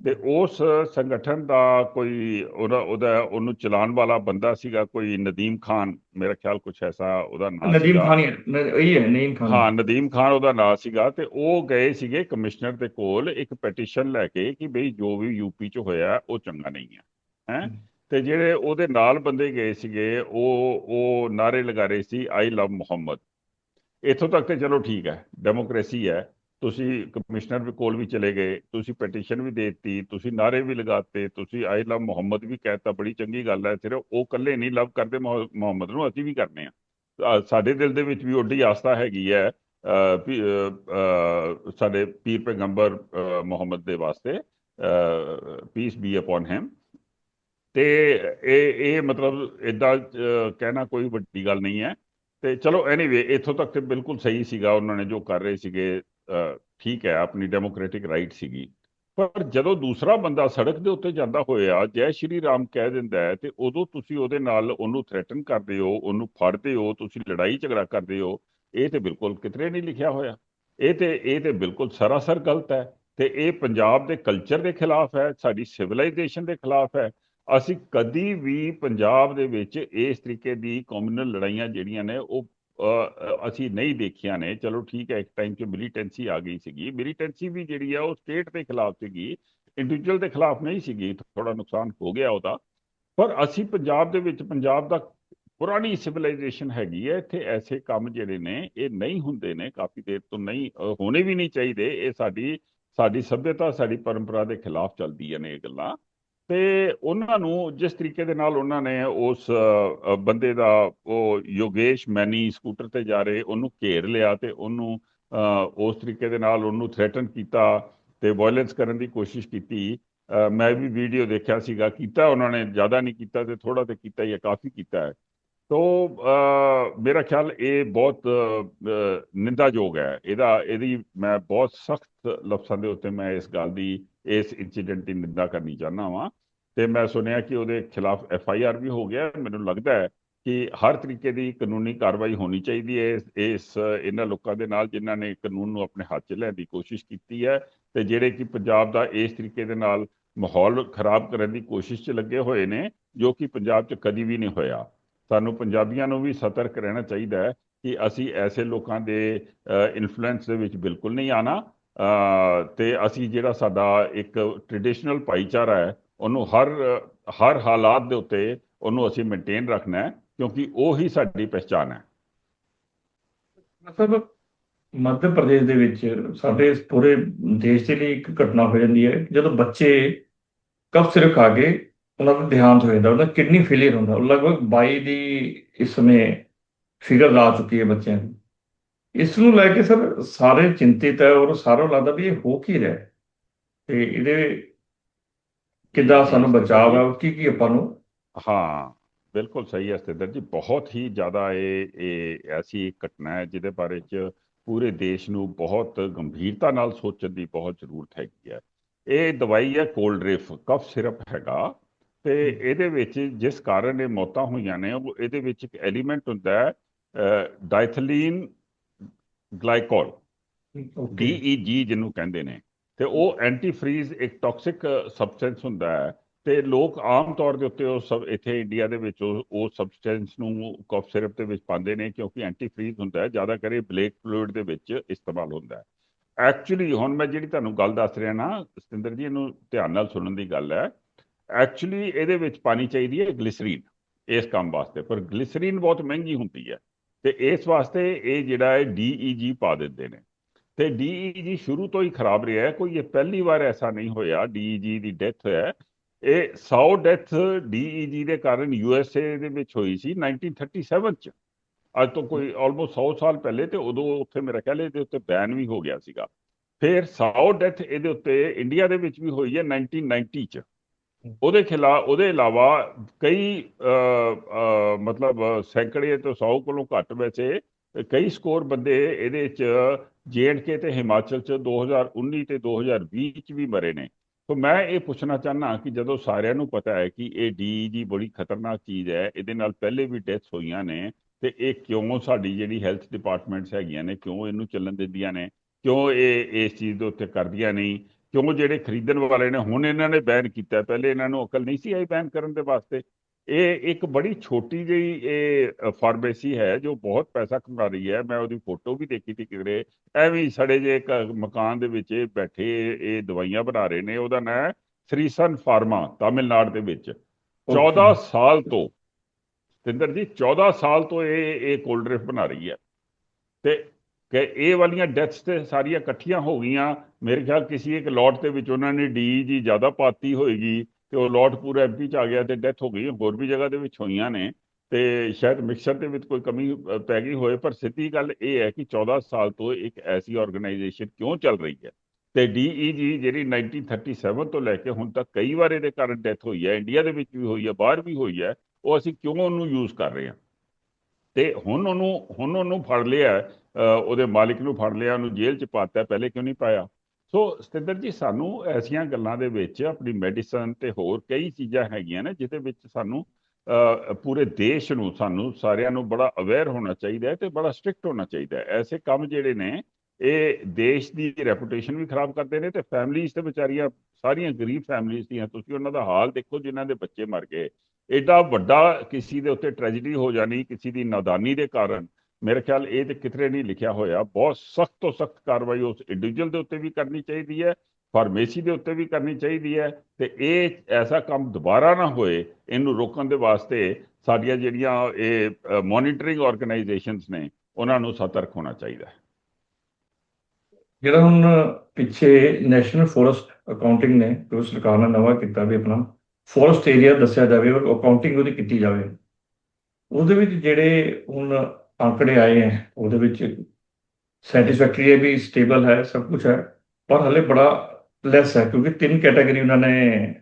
ਤੇ ਉਸ ਸੰਗਠਨ ਦਾ ਕੋਈ ਉਹਦਾ ਉਹਦਾ ਉਹਨੂੰ ਚਲਾਉਣ ਵਾਲਾ ਬੰਦਾ ਸੀਗਾ ਕੋਈ ਨਦੀਮ ਖਾਨ ਮੇਰਾ ਖਿਆਲ ਕੁਛ ਐਸਾ ਉਹਦਾ ਨਾਮ ਨਦੀਮ ਖਾਨ ਇਹੀ ਹੈ ਨਦੀਮ ਖਾਨ। ਹਾਂ ਨਦੀਮ ਖਾਨ ਉਹਦਾ ਨਾਂ ਸੀਗਾ ਤੇ ਉਹ ਗਏ ਸੀਗੇ ਕਮਿਸ਼ਨਰ ਦੇ ਕੋਲ ਇੱਕ ਪੈਟੀਸ਼ਨ ਲੈ ਕੇ ਕਿ ਬਈ ਜੋ ਵੀ ਯੂਪੀ ਚ ਹੋਇਆ ਉਹ ਚੰਗਾ ਨਹੀਂ ਹੈ? ਹੈ। ਤੇ ਜਿਹੜੇ ਉਹਦੇ ਨਾਲ ਬੰਦੇ ਗਏ ਸੀਗੇ, ਉਹ ਉਹ ਨਾਰੇ ਲਗਾ ਰਹੇ ਸੀ ਆਈ ਲਵ ਮੁਹੰਮਦ। ਇੱਥੋਂ ਤੱਕ ਤੇ ਚਲੋ ਠੀਕ ਹੈ ਡੈਮੋਕ੍ਰੇਸੀ ਹੈ। ਤੁਸੀਂ ਕਮਿਸ਼ਨਰ ਵੀ ਕੋਲ ਵੀ ਚਲੇ ਗਏ, ਤੁਸੀਂ ਪਟੀਸ਼ਨ ਵੀ ਦੇ ਦਿੱਤੀ, ਤੁਸੀਂ ਨਾਰੇ ਵੀ ਲਗਾਤੇ ਤੁਸੀਂ ਆਈ ਲਵ ਮੁਹੰਮਦ ਵੀ ਕਹਿਤਾ ਬੜੀ ਚੰਗੀ ਗੱਲ ਹੈ। ਸਿਰਫ ਉਹ ਇਕੱਲੇ ਨਹੀਂ ਲਵ ਕਰਦੇ ਮੁਹ- ਮੁਹੰਮਦ ਨੂੰ ਅਸੀਂ ਵੀ ਕਰਨੇ ਆ ਸਾਡੇ ਦਿਲ ਦੇ ਵਿੱਚ ਵੀ ਓਡੀ ਆਸਥਾ ਹੈਗੀ ਹੈ ਸਾਡੇ ਪੀਰ ਪੈਗੰਬਰ ਮੁਹੰਮਦ ਦੇ ਵਾਸਤੇ ਪੀਸ ਬੀ ਅਪਨ ਹਿਮ ਤੇ ਇਹ ਇਹ ਮਤਲਬ ਇਦਾਂ ਕਹਿਣਾ ਕੋਈ ਵੱਡੀ ਗੱਲ ਨਹੀਂ ਹੈ। ਤੇ ਚਲੋ ਐਨੀਵੇ ਇੱਥੋਂ ਤੱਕ ਤੇ ਬਿਲਕੁਲ ਸਹੀ ਸੀਗਾ, ਉਹਨਾਂ ਨੇ ਜੋ ਕਰ ਰਹੇ ਸੀਗੇ ਠੀਕ ਹੈ, ਆਪਣੀ ਡੈਮੋਕ੍ਰੈਟਿਕ ਰਾਈਟ ਸੀਗੀ। ਪਰ ਜਦੋਂ ਦੂਸਰਾ ਬੰਦਾ ਸੜਕ ਦੇ ਉੱਤੇ ਜਾਂਦਾ ਹੋਇਆ, ਜੈ ਸ਼੍ਰੀ ਰਾਮ ਕਹਿ ਦਿੰਦਾ ਹੈ ਤੇ ਉਦੋਂ ਤੁਸੀਂ ਉਹਦੇ ਨਾਲ ਉਹਨੂੰ ਥ੍ਰੈਟਨ ਕਰਦੇ ਹੋ, ਉਹਨੂੰ ਫੜਦੇ ਹੋ, ਤੁਸੀਂ ਲੜਾਈ ਝਗੜਾ ਕਰਦੇ ਹੋ, ਇਹ ਤੇ ਬਿਲਕੁਲ ਕਿਤਰੇ ਨਹੀਂ ਲਿਖਿਆ ਹੋਇਆ। ਇਹ ਤੇ ਇਹ ਤੇ ਬਿਲਕੁਲ ਸਰਾਸਰ ਗਲਤ ਹੈ। ਤੇ ਇਹ ਪੰਜਾਬ ਦੇ ਕਲਚਰ ਦੇ ਖਿਲਾਫ ਹੈ, ਸਾਡੀ ਸਿਵਲਾਈਜੇਸ਼ਨ ਦੇ ਖਿਲਾਫ ਹੈ। ਅਸੀਂ ਕਦੀ ਵੀ ਪੰਜਾਬ ਦੇ ਵਿੱਚ ਇਸ ਤਰੀਕੇ ਦੀ ਕਮਿਊਨਲ ਲੜਾਈਆਂ ਜਿਹੜੀਆਂ ਨੇ ਉਹ ਅਸੀਂ ਨਹੀਂ ਦੇਖੀਆਂ ਨੇ। ਚਲੋ ਠੀਕ ਹੈ, ਇੱਕ ਟਾਈਮ 'ਚ ਮਿਲੀਟੈਂਸੀ ਆ ਗਈ ਸੀਗੀ। ਮਿਲੀਟੈਂਸੀ ਵੀ ਜਿਹੜੀ ਆ, ਉਹ ਸਟੇਟ ਦੇ ਖਿਲਾਫ ਸੀਗੀ। ਇੰਡੀਵਿਜੂਅਲ ਦੇ ਖਿਲਾਫ ਨਹੀਂ ਸੀਗੀ। ਥੋੜਾ ਨੁਕਸਾਨ ਹੋ ਗਿਆ ਉਹਦਾ। ਪਰ ਅਸੀਂ ਪੰਜਾਬ ਦੇ ਵਿੱਚ, ਪੰਜਾਬ ਦਾ ਪੁਰਾਣੀ ਸਿਵਲਾਈਜੇਸ਼ਨ ਹੈਗੀ ਹੈ। ਇੱਥੇ ਐਸੇ ਕੰਮ ਜਿਹੜੇ ਨੇ, ਇਹ ਨਹੀਂ ਹੁੰਦੇ ਨੇ। ਕਾਫੀ ਦੇਰ ਤੋਂ ਨਹੀਂ ਹੋਣੇ ਵੀ ਨਹੀਂ ਚਾਹੀਦੇ। ਇਹ ਸਾਡੀ ਸਾਡੀ ਸਭਿਅਤਾ, ਸਾਡੀ ਪਰੰਪਰਾ ਦੇ ਖਿਲਾਫ ਚੱਲਦੀਆਂ ਨੇ ਇਹ ਗੱਲਾਂ। ਤੇ ਉਹਨਾਂ ਨੂੰ ਜਿਸ ਤਰੀਕੇ ਦੇ ਨਾਲ ਉਹਨਾਂ ਨੇ ਉਸ ਬੰਦੇ ਦਾ ਉਹ ਯੋਗੇਸ਼ ਮੈਨੀ ਸਕੂਟਰ ਤੇ ਜਾ ਰਹੇ, ਉਹਨੂੰ ਘੇਰ ਲਿਆ ਤੇ ਉਹਨੂੰ ਉਸ ਤਰੀਕੇ ਦੇ ਨਾਲ ਉਹਨੂੰ ਥ੍ਰੈਟਨ ਕੀਤਾ ਤੇ ਵਾਇਲੈਂਸ ਕਰਨ ਦੀ ਕੋਸ਼ਿਸ਼ ਕੀਤੀ। ਮੈਂ ਵੀ ਵੀਡੀਓ ਦੇਖਿਆ ਸੀਗਾ, ਕੀਤਾ ਉਹਨਾਂ ਨੇ, ਜ਼ਿਆਦਾ ਨਹੀਂ ਕੀਤਾ ਤੇ ਥੋੜਾ ਤੇ ਕੀਤਾ ਹੀ ਹੈ, ਕਾਫੀ ਕੀਤਾ ਹੈ। ਤੋ ਮੇਰਾ ਖਿਆਲ ਇਹ ਬਹੁਤ ਨਿੰਦਾਯੋਗ ਹੈ। ਇਹਦਾ, ਇਹਦੀ ਮੈਂ ਬਹੁਤ ਸਖਤ ਲਫ਼ਜ਼ਾਂ ਦੇ ਉੱਤੇ ਮੈਂ ਇਸ ਗੱਲ ਦੀ ਇਸ ਇੰਸੀਡੈਂਟ ਦੀ ਨਿੰਦਾ ਕਰਨੀ ਚਾਹੁੰਦਾ ਵਾਂ। ਤੇ ਮੈਂ ਸੁਣਿਆ ਕਿ ਉਹਦੇ ਖਿਲਾਫ ਐਫ ਆਈ ਆਰ ਵੀ ਹੋ ਗਿਆ। ਮੈਨੂੰ ਲੱਗਦਾ ਹੈ ਕਿ ਹਰ ਤਰੀਕੇ ਦੀ ਕਾਨੂੰਨੀ ਕਾਰਵਾਈ ਹੋਣੀ ਚਾਹੀਦੀ ਹੈ। ਇਸ ਇਸ ਇਹਨਾਂ ਲੋਕਾਂ ਦੇ ਨਾਲ ਜਿਨ੍ਹਾਂ ਨੇ ਕਾਨੂੰਨ ਨੂੰ ਆਪਣੇ ਹੱਥ 'ਚ ਲੈਣ ਦੀ ਕੋਸ਼ਿਸ਼ ਕੀਤੀ ਹੈ ਤੇ ਜਿਹੜੇ ਕਿ ਪੰਜਾਬ ਦਾ ਇਸ ਤਰੀਕੇ ਦੇ ਨਾਲ ਮਾਹੌਲ ਖਰਾਬ ਕਰਨ ਦੀ ਕੋਸ਼ਿਸ਼ 'ਚ ਲੱਗੇ ਹੋਏ ਨੇ, ਜੋ ਕਿ ਪੰਜਾਬ 'ਚ ਕਦੀ ਵੀ ਨਹੀਂ ਹੋਇਆ। ਸਾਨੂੰ ਪੰਜਾਬੀਆਂ ਨੂੰ ਵੀ ਸਤਰਕ ਰਹਿਣਾ ਚਾਹੀਦਾ ਹੈ ਕਿ ਅਸੀਂ ਐਸੇ ਲੋਕਾਂ ਦੇ ਇਨਫਲੂਐਂਸ ਦੇ ਵਿੱਚ ਬਿਲਕੁਲ ਨਹੀਂ ਆਣਾ ਤੇ ਅਸੀਂ ਜਿਹੜਾ ਸਾਡਾ ਇੱਕ ਟ੍ਰੈਡੀਸ਼ਨਲ ਭਾਈਚਾਰਾ ਹੈ, ਉਹਨੂੰ ਹਰ ਹਰ ਹਾਲਾਤ ਦੇ ਉੱਤੇ ਉਹਨੂੰ ਅਸੀਂ ਮੇਨਟੇਨ ਰੱਖਣਾ ਹੈ, ਕਿਉਂਕਿ ਉਹ ਹੀ ਸਾਡੀ ਪਹਿਚਾਨ ਹੈ। ਮਤਲਬ ਮੱਧ ਪ੍ਰਦੇਸ਼ ਦੇ ਵਿੱਚ ਸਾਡੇ ਇਸ ਪੂਰੇ ਦੇਸ਼ ਦੇ ਲਈ ਇੱਕ ਘਟਨਾ ਹੋ ਜਾਂਦੀ ਹੈ, ਜਦੋਂ ਬੱਚੇ ਕਫ ਸਿਰਫ ਖਾ ਕੇ ਉਹਨਾਂ ਦਾ ਦੇਹਾਂਤ ਹੋ ਜਾਂਦਾ ਉਹਦਾ ਕਿਡਨੀ ਫੇਲਿਅਰ ਹੁੰਦਾ, ਉਹ ਲਗਭਗ 22 ਦੀ ਇਸ ਸਮੇਂ ਫਿਗਰ ਲਾ ਚੁੱਕੀ ਹੈ ਬੱਚਿਆਂ ਦੀ। ਇਸ ਨੂੰ ਲੈ ਕੇ ਸਰ ਸਾਰੇ ਚਿੰਤਿਤ ਹੈ ਔਰ ਸਾਰਿਆਂ ਨੂੰ ਲੱਗਦਾ ਵੀ ਇਹ ਹੋ ਕੀ ਰਿਹਾ ਤੇ ਇਹਦੇ ਕਿੱਦਾਂ ਸਾਨੂੰ ਬਚਾਅ ਹੈ ਕੀ ਕੀ ਆਪਾਂ ਨੂੰ? ਹਾਂ ਬਿਲਕੁਲ ਸਹੀ ਹੈ ਸਤਿੰਦਰ ਜੀ ਬਹੁਤ ਹੀ ਜ਼ਿਆਦਾ ਇਹ ਇਹ ਐਸੀ ਘਟਨਾ ਹੈ ਜਿਹਦੇ ਬਾਰੇ ਚ ਪੂਰੇ ਦੇਸ਼ ਨੂੰ ਬਹੁਤ ਗੰਭੀਰਤਾ ਨਾਲ ਸੋਚਣ ਦੀ ਬਹੁਤ ਜ਼ਰੂਰਤ ਹੈਗੀ ਹੈ। ਇਹ ਦਵਾਈ ਹੈ ਕੋਲਡ੍ਰਿਫ ਕਫ ਸਿਰਪ ਹੈਗਾ ਤੇ ਇਹਦੇ ਵਿੱਚ ਜਿਸ ਕਾਰਨ ਇਹ ਮੌਤਾਂ ਹੋਈਆਂ ਨੇ ਉਹ ਇਹਦੇ ਵਿੱਚ ਇੱਕ ਐਲੀਮੈਂਟ ਹੁੰਦਾ ਹੈ ਡਾਈਥਲੀਨ ਗਲਾਈਕੋਲ ਓਕੇ। DEG ਜਿਹਨੂੰ ਕਹਿੰਦੇ ਨੇ। ਤੇ ਉਹ ਐਂਟੀ ਫਰੀਜ਼ ਇੱਕ ਟਾਕਸਿਕ ਸਬਸਟੈਂਸ ਹੁੰਦਾ ਹੈ ਤੇ ਲੋਕ ਆਮ ਤੌਰ ਦੇ ਉੱਤੇ ਉਹ ਸਭ ਇੱਥੇ ਇੰਡੀਆ ਦੇ ਵਿੱਚ ਉਹ ਉਹ ਸਬਸਟੈਂਸ ਨੂੰ ਕਫ ਸਿਰਪ ਦੇ ਵਿੱਚ ਪਾਉਂਦੇ ਨੇ ਕਿਉਂਕਿ ਐਂਟੀ ਫਰੀਜ਼ ਹੁੰਦਾ ਹੈ ਜ਼ਿਆਦਾ ਕਰੇ ਬਲੇਕ ਫਲੂਇਡ ਦੇ ਵਿੱਚ ਇਸਤੇਮਾਲ ਹੁੰਦਾ ਹੈ। ਐਕਚੁਅਲੀ ਹੁਣ ਮੈਂ ਜਿਹੜੀ ਤੁਹਾਨੂੰ ਗੱਲ ਦੱਸ ਰਿਹਾ ਨਾ ਸਤਿੰਦਰ ਜੀ ਇਹਨੂੰ ਧਿਆਨ ਨਾਲ ਸੁਣਨ ਦੀ ਗੱਲ ਹੈ। ਐਕਚੁਅਲੀ ਇਹਦੇ ਵਿੱਚ ਪਾਣੀ ਚਾਹੀਦੀ ਹੈ ਗਲਿਸਰੀਨ ਇਸ ਕੰਮ ਵਾਸਤੇ। ਪਰ ਗਲਿਸਰੀਨ ਬਹੁਤ ਮਹਿੰਗੀ ਹੁੰਦੀ ਹੈ। ਤੇ ਇਸ ਵਾਸਤੇ ਇਹ ਜਿਹੜਾ ਹੈ DEG ਪਾ ਦਿੰਦੇ ਨੇ। ਤੇ DEG ਸ਼ੁਰੂ ਤੋਂ ਹੀ ਖਰਾਬ ਰਿਹਾ ਹੈ, ਕੋਈ ਇਹ ਪਹਿਲੀ ਵਾਰ ਐਸਾ ਨਹੀਂ ਹੋਇਆ। DEG ਦੀ ਡੈਥ ਹੋਇਆ ਹੈ। ਇਹ 100 ਡੈਥ DEG ਦੇ ਕਾਰਨ USA ਦੇ ਵਿੱਚ ਹੋਈ ਸੀ 1937 ਚ। ਅੱਜ ਤੋਂ ਕੋਈ ਆਲਮੋਸਟ 100 ਸਾਲ ਪਹਿਲੇ ਤੇ ਉਦੋਂ ਉੱਥੇ ਮੇਰਾ ਖਿਆਲ ਇਹਦੇ ਉੱਤੇ ਬੈਨ ਵੀ ਹੋ ਗਿਆ ਸੀਗਾ। ਫਿਰ 100 ਡੈਥ ਇਹਦੇ ਉੱਤੇ ਇੰਡੀਆ ਦੇ ਵਿੱਚ ਵੀ ਹੋਈ ਹੈ 1990 ਚ। ਉਹਦੇ ਖਿਲਾਫ ਉਹਦੇ ਇਲਾਵਾ ਕਈ ਮਤਲਬ ਸੈਂਕੜੇ ਤੋਂ 100 ਕੋਲੋਂ ਘੱਟ ਵੈਸੇ ਕਈ ਸਕੋਰ ਬੰਦੇ ਇਹਦੇ ਚ ਜੇਐਂਡਕੇ ਤੇ ਹਿਮਾਚਲ 'ਚ 2019 ਤੇ 2020 'ਚ ਵੀ ਮਰੇ ਨੇ। ਸੋ ਮੈਂ ਇਹ ਪੁੱਛਣਾ ਚਾਹਨਾ ਕਿ ਜਦੋਂ ਸਾਰਿਆਂ ਨੂੰ ਪਤਾ ਹੈ ਕਿ ਇਹ ਡੀਜੀ ਬੜੀ ਖਤਰਨਾਕ ਚੀਜ਼ ਹੈ, ਇਹਦੇ ਨਾਲ ਪਹਿਲੇ ਵੀ ਡੈਥਸ ਹੋਈਆਂ ਨੇ ਤੇ ਇਹ ਕਿਉਂ ਸਾਡੀ ਜਿਹੜੀ ਹੈਲਥ ਡਿਪਾਰਟਮੈਂਟਸ ਹੈਗੀਆਂ ਨੇ, ਕਿਉਂ ਇਹਨੂੰ ਚੱਲਣ ਦਿੰਦੀਆਂ ਨੇ, ਕਿਉਂ ਇਹ, ਇਸ ਚੀਜ਼ ਦੇ ਉੱਤੇ ਕਰਦੀਆਂ ਨਹੀਂ? ਕਿਉਂ ਜਿਹੜੇ ਖਰੀਦਣ ਵਾਲੇ ਨੇ ਹੁਣ ਇਹਨਾਂ ਨੇ ਬੈਨ ਕੀਤਾ। ਪਹਿਲੇ ਇਹਨਾਂ ਨੂੰ ਅਕਲ ਨਹੀਂ ਸੀ ਆਈ ਬੈਨ ਕਰਨ ਦੇ ਵਾਸਤੇ। ਇਹ ਇੱਕ ਬੜੀ ਛੋਟੀ ਜਿਹੀ ਇਹ ਫਾਰਮੇਸੀ ਹੈ ਜੋ ਬਹੁਤ ਪੈਸਾ ਕਮਾ ਰਹੀ ਹੈ। ਮੈਂ ਉਹਦੀ ਫੋਟੋ ਵੀ ਦੇਖੀ ਸੀ ਕਿਧਰੇ। ਐਵੇਂ ਸੜੇ ਜੇ ਇੱਕ ਮਕਾਨ ਦੇ ਵਿੱਚ ਇਹ ਬੈਠੇ ਇਹ ਦਵਾਈਆਂ ਬਣਾ ਰਹੇ ਨੇ। ਉਹਦਾ ਨਾਂ ਸ੍ਰੀਸਨ ਫਾਰਮਾ ਤਾਮਿਲਨਾਡੂ ਦੇ ਵਿੱਚ। 14 ਸਾਲ ਤੋਂ ਸਤਿੰਦਰ ਜੀ 14 ਸਾਲ ਤੋਂ ਇਹ ਇਹ ਕੋਲਡ ਬਣਾ ਰਹੀ ਹੈ। ਤੇ ਕਿ ਇਹ ਵਾਲੀਆਂ ਡੈਥਸ ਤੇ ਸਾਰੀਆਂ ਇਕੱਠੀਆਂ ਹੋ ਗਈਆਂ। ਮੇਰੇ ਖਿਆਲ ਕਿਸੇ ਇੱਕ ਲੋਟ ਦੇ ਵਿੱਚ ਉਹਨਾਂ ਨੇ ਡੀ ਜੀ ਜ਼ਿਆਦਾ ਪਾਤੀ ਹੋਏਗੀ ਤੇ ਉਹ ਲੋਟ ਪੂਰਾ ਐਮਪੀ ਚ ਆ ਗਿਆ ਤੇ ਡੈਥ ਹੋ ਗਈ। ਹੋਰ ਵੀ ਜਗ੍ਹਾ ਦੇ ਵਿੱਚ ਹੋਈਆਂ ਨੇ ਤੇ ਸ਼ਾਇਦ ਮਿਕਸਰ ਦੇ ਵਿੱਚ ਕੋਈ ਕਮੀ ਪੈ ਗਈ ਹੋਏ ਪਰ ਸਿੱਧੀ ਗੱਲ ਇਹ ਹੈ ਕਿ 14 ਸਾਲ ਤੋਂ ਇੱਕ ਐਸੀ ਆਰਗੇਨਾਈਜੇਸ਼ਨ ਕਿਉਂ ਚੱਲ ਰਹੀ ਹੈ? ਤੇ ਡੀਈਜੀ e, ਜਿਹੜੀ 1937 ਤੋਂ ਲੈ ਕੇ ਹੁਣ ਤੱਕ ਕਈ ਵਾਰ ਇਹਦੇ ਕਾਰਨ ਡੈਥ ਹੋਈ ਹੈ। ਇੰਡੀਆ ਦੇ ਵਿੱਚ ਵੀ ਹੋਈ ਹੈ, ਬਾਹਰ ਵੀ ਹੋਈ ਹੈ। ਉਹ ਅਸੀਂ ਕਿਉਂ ਉਹਨੂੰ ਯੂਜ਼ ਕਰ ਰਹੇ ਹਾਂ? ਤੇ ਹੁਣ ਉਹਨੂੰ ਹੁਣ ਉਹਨੂੰ ਫੜ ਲਿਆ ਉਹਦੇ ਮਾਲਿਕ ਨੂੰ ਫੜ ਲਿਆ ਉਹਨੂੰ ਜੇਲ੍ਹ 'ਚ ਪਾਤਾ ਪਹਿਲੇ ਕਿਉਂ ਨਹੀਂ ਪਾਇਆ? ਸੋ ਸਤਿੰਦਰ ਜੀ ਸਾਨੂੰ ਐਸੀਆਂ ਗੱਲਾਂ ਦੇ ਵਿੱਚ ਆਪਣੀ ਮੈਡੀਸਨ ਤੇ ਹੋਰ ਕਈ ਚੀਜ਼ਾਂ ਹੈਗੀਆਂ ਨੇ ਜਿਹਦੇ ਵਿੱਚ ਸਾਨੂੰ ਅ, ਪੂਰੇ ਦੇਸ਼ ਨੂੰ ਸਾਨੂੰ ਸਾਰਿਆਂ ਨੂੰ ਬੜਾ ਅਵੇਅਰ ਹੋਣਾ ਚਾਹੀਦਾ ਹੈ ਤੇ ਬੜਾ ਸਟ੍ਰਿਕਟ ਹੋਣਾ ਚਾਹੀਦਾ ਹੈ। ਐਸੇ ਕੰਮ ਜਿਹੜੇ ਨੇ ਇਹ ਦੇਸ਼ ਦੀ ਰੈਪੂਟੇਸ਼ਨ ਵੀ ਖਰਾਬ ਕਰਦੇ ਨੇ ਤੇ ਫੈਮਲੀਆਂ ਤੇ ਵਿਚਾਰੀਆਂ ਸਾਰੀਆਂ ਗਰੀਬ ਫੈਮਲੀਆਂ ਦੀਆਂ ਤੁਸੀਂ ਉਹਨਾਂ ਦਾ ਹਾਲ ਦੇਖੋ ਜਿਨ੍ਹਾਂ ਦੇ ਬੱਚੇ ਮਰ ਗਏ। ਐਡਾ ਵੱਡਾ ਕਿਸੇ ਦੇ ਉੱਤੇ ਟ੍ਰੈਜੇਡੀ ਹੋ ਜਾਣੀ, ਕਿਸੇ ਦੀ ਨਾਦਾਨੀ ਦੇ ਕਾਰਨ, ਮੇਰੇ ਖਿਆਲ ਇਹ ਤੇ ਕਿਧਰੇ ਨਹੀਂ ਲਿਖਿਆ ਹੋਇਆ। ਬਹੁਤ ਸਖਤ ਤੋਂ ਸਖਤ ਕਾਰਵਾਈ ਉਸ ਇੰਡੀਵਿਜੂਅਲ ਦੇ ਉੱਤੇ ਵੀ ਕਰਨੀ ਚਾਹੀਦੀ ਹੈ ਫਾਰਮੇਸੀ ਦੇ ਉੱਤੇ ਵੀ ਕਰਨੀ ਚਾਹੀਦੀ ਹੈ ਤੇ ਇਹ ਐਸਾ ਕੰਮ ਦੁਬਾਰਾ ਨਾ ਹੋਏ, ਇਹਨੂੰ ਰੋਕਣ ਦੇ ਵਾਸਤੇ ਸਾਡੀਆਂ ਜਿਹੜੀਆਂ ਇਹ ਮੋਨੀਟਰਿੰਗ ਆਰਗੇਨਾਈਜੇਸ਼ਨਸ ਨੇ, ਉਹਨਾਂ ਨੂੰ ਸਤਰਕ ਹੋਣਾ ਚਾਹੀਦਾ ਹੈ। ਜਿਹੜਾ ਹੁਣ ਪਿੱਛੇ ਨੈਸ਼ਨਲ ਫੋਰੈਸਟ ਅਕਾਊਂਟਿੰਗ ਨੇ, ਜੋ ਸਰਕਾਰ ਨੇ ਨਵਾਂ ਕੀਤਾ ਵੀ ਆਪਣਾ ਫੋਰੈਸਟ ਏਰੀਆ ਦੱਸਿਆ ਜਾਵੇ ਔਰ ਅਕਾਊਂਟਿੰਗ ਉਹਦੀ ਕੀਤੀ ਜਾਵੇ। ਉਹਦੇ ਵਿੱਚ ਜਿਹੜੇ ਹੁਣ ਅੰਕੜੇ ਆਏ ਹੈ, ਉਹਦੇ ਵਿੱਚ ਸੈਟੀਸਫੈਕਟਰੀ ਹੈ ਵੀ ਸਟੇਬਲ ਹੈ, ਸਭ ਕੁਝ ਹੈ, ਪਰ ਹਲੇ ਬੜਾ ਲੈਸ ਹੈ, ਕਿਉਂਕਿ ਤਿੰਨ ਕੈਟਾਗਰੀ ਉਹਨਾਂ ਨੇ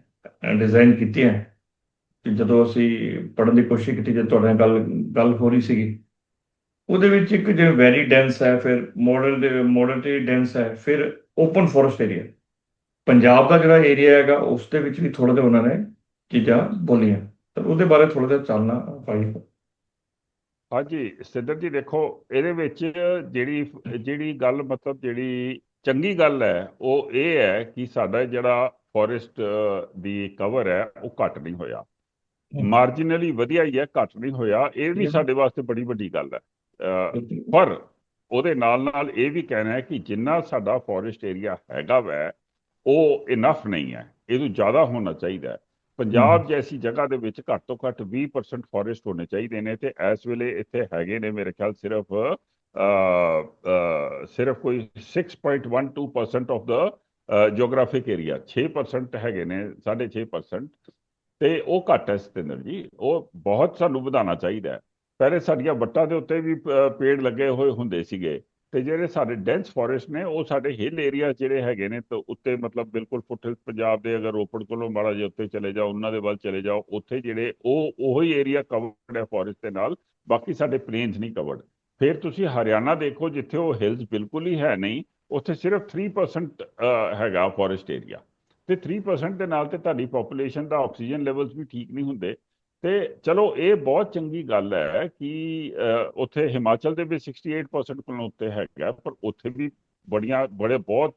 ਡਿਜ਼ਾਈਨ ਕੀਤੀ ਹੈ। ਜਦੋਂ ਅਸੀਂ ਪੜ੍ਹਨ ਦੀ ਕੋਸ਼ਿਸ਼ ਕੀਤੀ, ਜਦ ਤੁਹਾਡੇ ਨਾਲ ਗੱਲ ਗੱਲ ਹੋ ਰਹੀ ਸੀਗੀ, ਉਹਦੇ ਵਿੱਚ ਇੱਕ ਜਿਵੇਂ ਵੈਰੀ ਡੈਂਸ ਹੈ, ਫਿਰ ਮਾਡਲ ਦੇ ਮੋਡਰਨਿਟੀ ਡੈਂਸ ਹੈ, ਫਿਰ ਓਪਨ ਫੋਰੈਸਟ ਏਰੀਆ ਪੰਜਾਬ ਦਾ ਜਿਹੜਾ ਏਰੀਆ ਹੈਗਾ ਉਸ ਦੇ ਵਿੱਚ ਵੀ ਥੋੜਾ ਜਿਹਾ ਉਹਨਾਂ ਨੇ ਚੀਜ਼ਾਂ ਬੋਲੀਆਂ। ਤਾਂ ਉਹਦੇ ਬਾਰੇ ਥੋੜਾ ਜਿਹਾ ਚਾਨਣਾ ਪਾਈ। ਹਾਂਜੀ ਸਿੱਧਰ ਜੀ ਦੇਖੋ ਇਹਦੇ ਵਿੱਚ ਜਿਹੜੀ ਜਿਹੜੀ ਗੱਲ ਮਤਲਬ ਜਿਹੜੀ ਚੰਗੀ ਗੱਲ ਹੈ ਉਹ ਇਹ ਹੈ ਕਿ ਸਾਡਾ ਜਿਹੜਾ ਫੋਰੈਸਟ ਦੀ ਕਵਰ ਹੈ ਉਹ ਘਟ ਨਹੀਂ ਹੋਇਆ। ਮਾਰਜੀਨਲੀ ਵਧੀਆ ਹੀ ਹੈ ਘਟ ਨਹੀਂ ਹੋਇਆ। ਇਹ ਵੀ ਸਾਡੇ ਵਾਸਤੇ ਬੜੀ ਵੱਡੀ ਗੱਲ ਹੈ। ਪਰ ਉਹਦੇ ਨਾਲ ਨਾਲ ਇਹ ਵੀ ਕਹਿਣਾ ਹੈ ਕਿ ਜਿੰਨਾ ਸਾਡਾ ਫੋਰੈਸਟ ਏਰੀਆ ਹੈਗਾ ਵੈ ਉਹ ਇਨਫ ਨਹੀਂ ਹੈ। ਇਹ ਤੋਂ ਜ਼ਿਆਦਾ ਹੋਣਾ ਚਾਹੀਦਾ ਪੰਜਾਬ ਜੈਸੀ ਜਗ੍ਹਾ ਦੇ ਵਿੱਚ ਘੱਟ ਤੋਂ ਘੱਟ 20% ਫੋਰੈਸਟ ਹੋਣੇ ਚਾਹੀਦੇ ਨੇ ਤੇ ਇਸ ਵੇਲੇ ਇੱਥੇ ਹੈਗੇ ਨੇ ਮੇਰੇ ਖਿਆਲ ਸਿਰਫ ਸਿਰਫ ਕੋਈ 6.12% ਆਫ ਦਾ ਜੀਓਗ੍ਰਾਫਿਕ ਏਰੀਆ 6% ਹੈਗੇ ਨੇ 6.5% ਤੇ ਉਹ ਘੱਟ ਹੈ ਸਤਿੰਦਰ ਜੀ। ਉਹ ਬਹੁਤ ਸਾਨੂੰ ਵਧਾਉਣਾ ਚਾਹੀਦਾ ਪਹਿਲੇ ਸਾਡੀਆਂ ਵੱਟਾਂ ਦੇ ਉੱਤੇ ਵੀ ਪੇੜ ਲੱਗੇ ਹੋਏ ਹੁੰਦੇ ਸੀਗੇ। ਤੇ ਜਿਹੜੇ ਸਾਡੇ ਡੈਂਸ ਫੋਰੈਸਟ ਨੇ, ਉਹ ਸਾਡੇ ਹਿਲ ਏਰੀਆ ਜਿਹੜੇ ਹੈਗੇ ਨੇ, ਤਾਂ ਉੱਤੇ ਮਤਲਬ ਬਿਲਕੁਲ ਫੁੱਟ ਪੰਜਾਬ ਦੇ ਅਗਰ ਰੋਪੜ ਕੋਲੋਂ ਮਾੜਾ ਜਿਹਾ ਉੱਤੇ ਚਲੇ ਜਾਓ, ਉਹਨਾਂ ਦੇ ਵੱਲ ਚਲੇ ਜਾਓ, ਉੱਥੇ ਜਿਹੜੇ ਉਹ, ਉਹੀ ਏਰੀਆ ਕਵਰਡ ਹੈ ਫੋਰੈਸਟ ਦੇ ਨਾਲ, ਬਾਕੀ ਸਾਡੇ ਪਲੇਨਸ ਨਹੀਂ ਕਵਰਡ ਫਿਰ ਤੁਸੀਂ ਹਰਿਆਣਾ ਦੇਖੋ, ਜਿੱਥੇ ਉਹ ਹਿਲਸ ਬਿਲਕੁਲ ਹੀ ਹੈ ਨਹੀਂ, ਉੱਥੇ ਸਿਰਫ 3% ਹੈਗਾ ਫੋਰੈਸਟ ਏਰੀਆ ਤੇ 3% ਦੇ ਨਾਲ ਤੇ ਤੁਹਾਡੀ ਪੋਪੂਲੇਸ਼ਨ ਦਾ ਆਕਸੀਜਨ ਲੈਵਲਸ ਵੀ ਠੀਕ ਨਹੀਂ ਹੁੰਦੇ। ਤੇ ਚਲੋ, ਇਹ ਬਹੁਤ ਚੰਗੀ ਗੱਲ ਹੈ ਕਿ ਉੱਥੇ ਹਿਮਾਚਲ ਦੇ ਵਿੱਚ 68% ਕੋਲੋਂ ਉੱਤੇ ਹੈਗਾ, ਪਰ ਉੱਥੇ ਵੀ ਬੜੀਆਂ, ਬੜੇ ਬਹੁਤ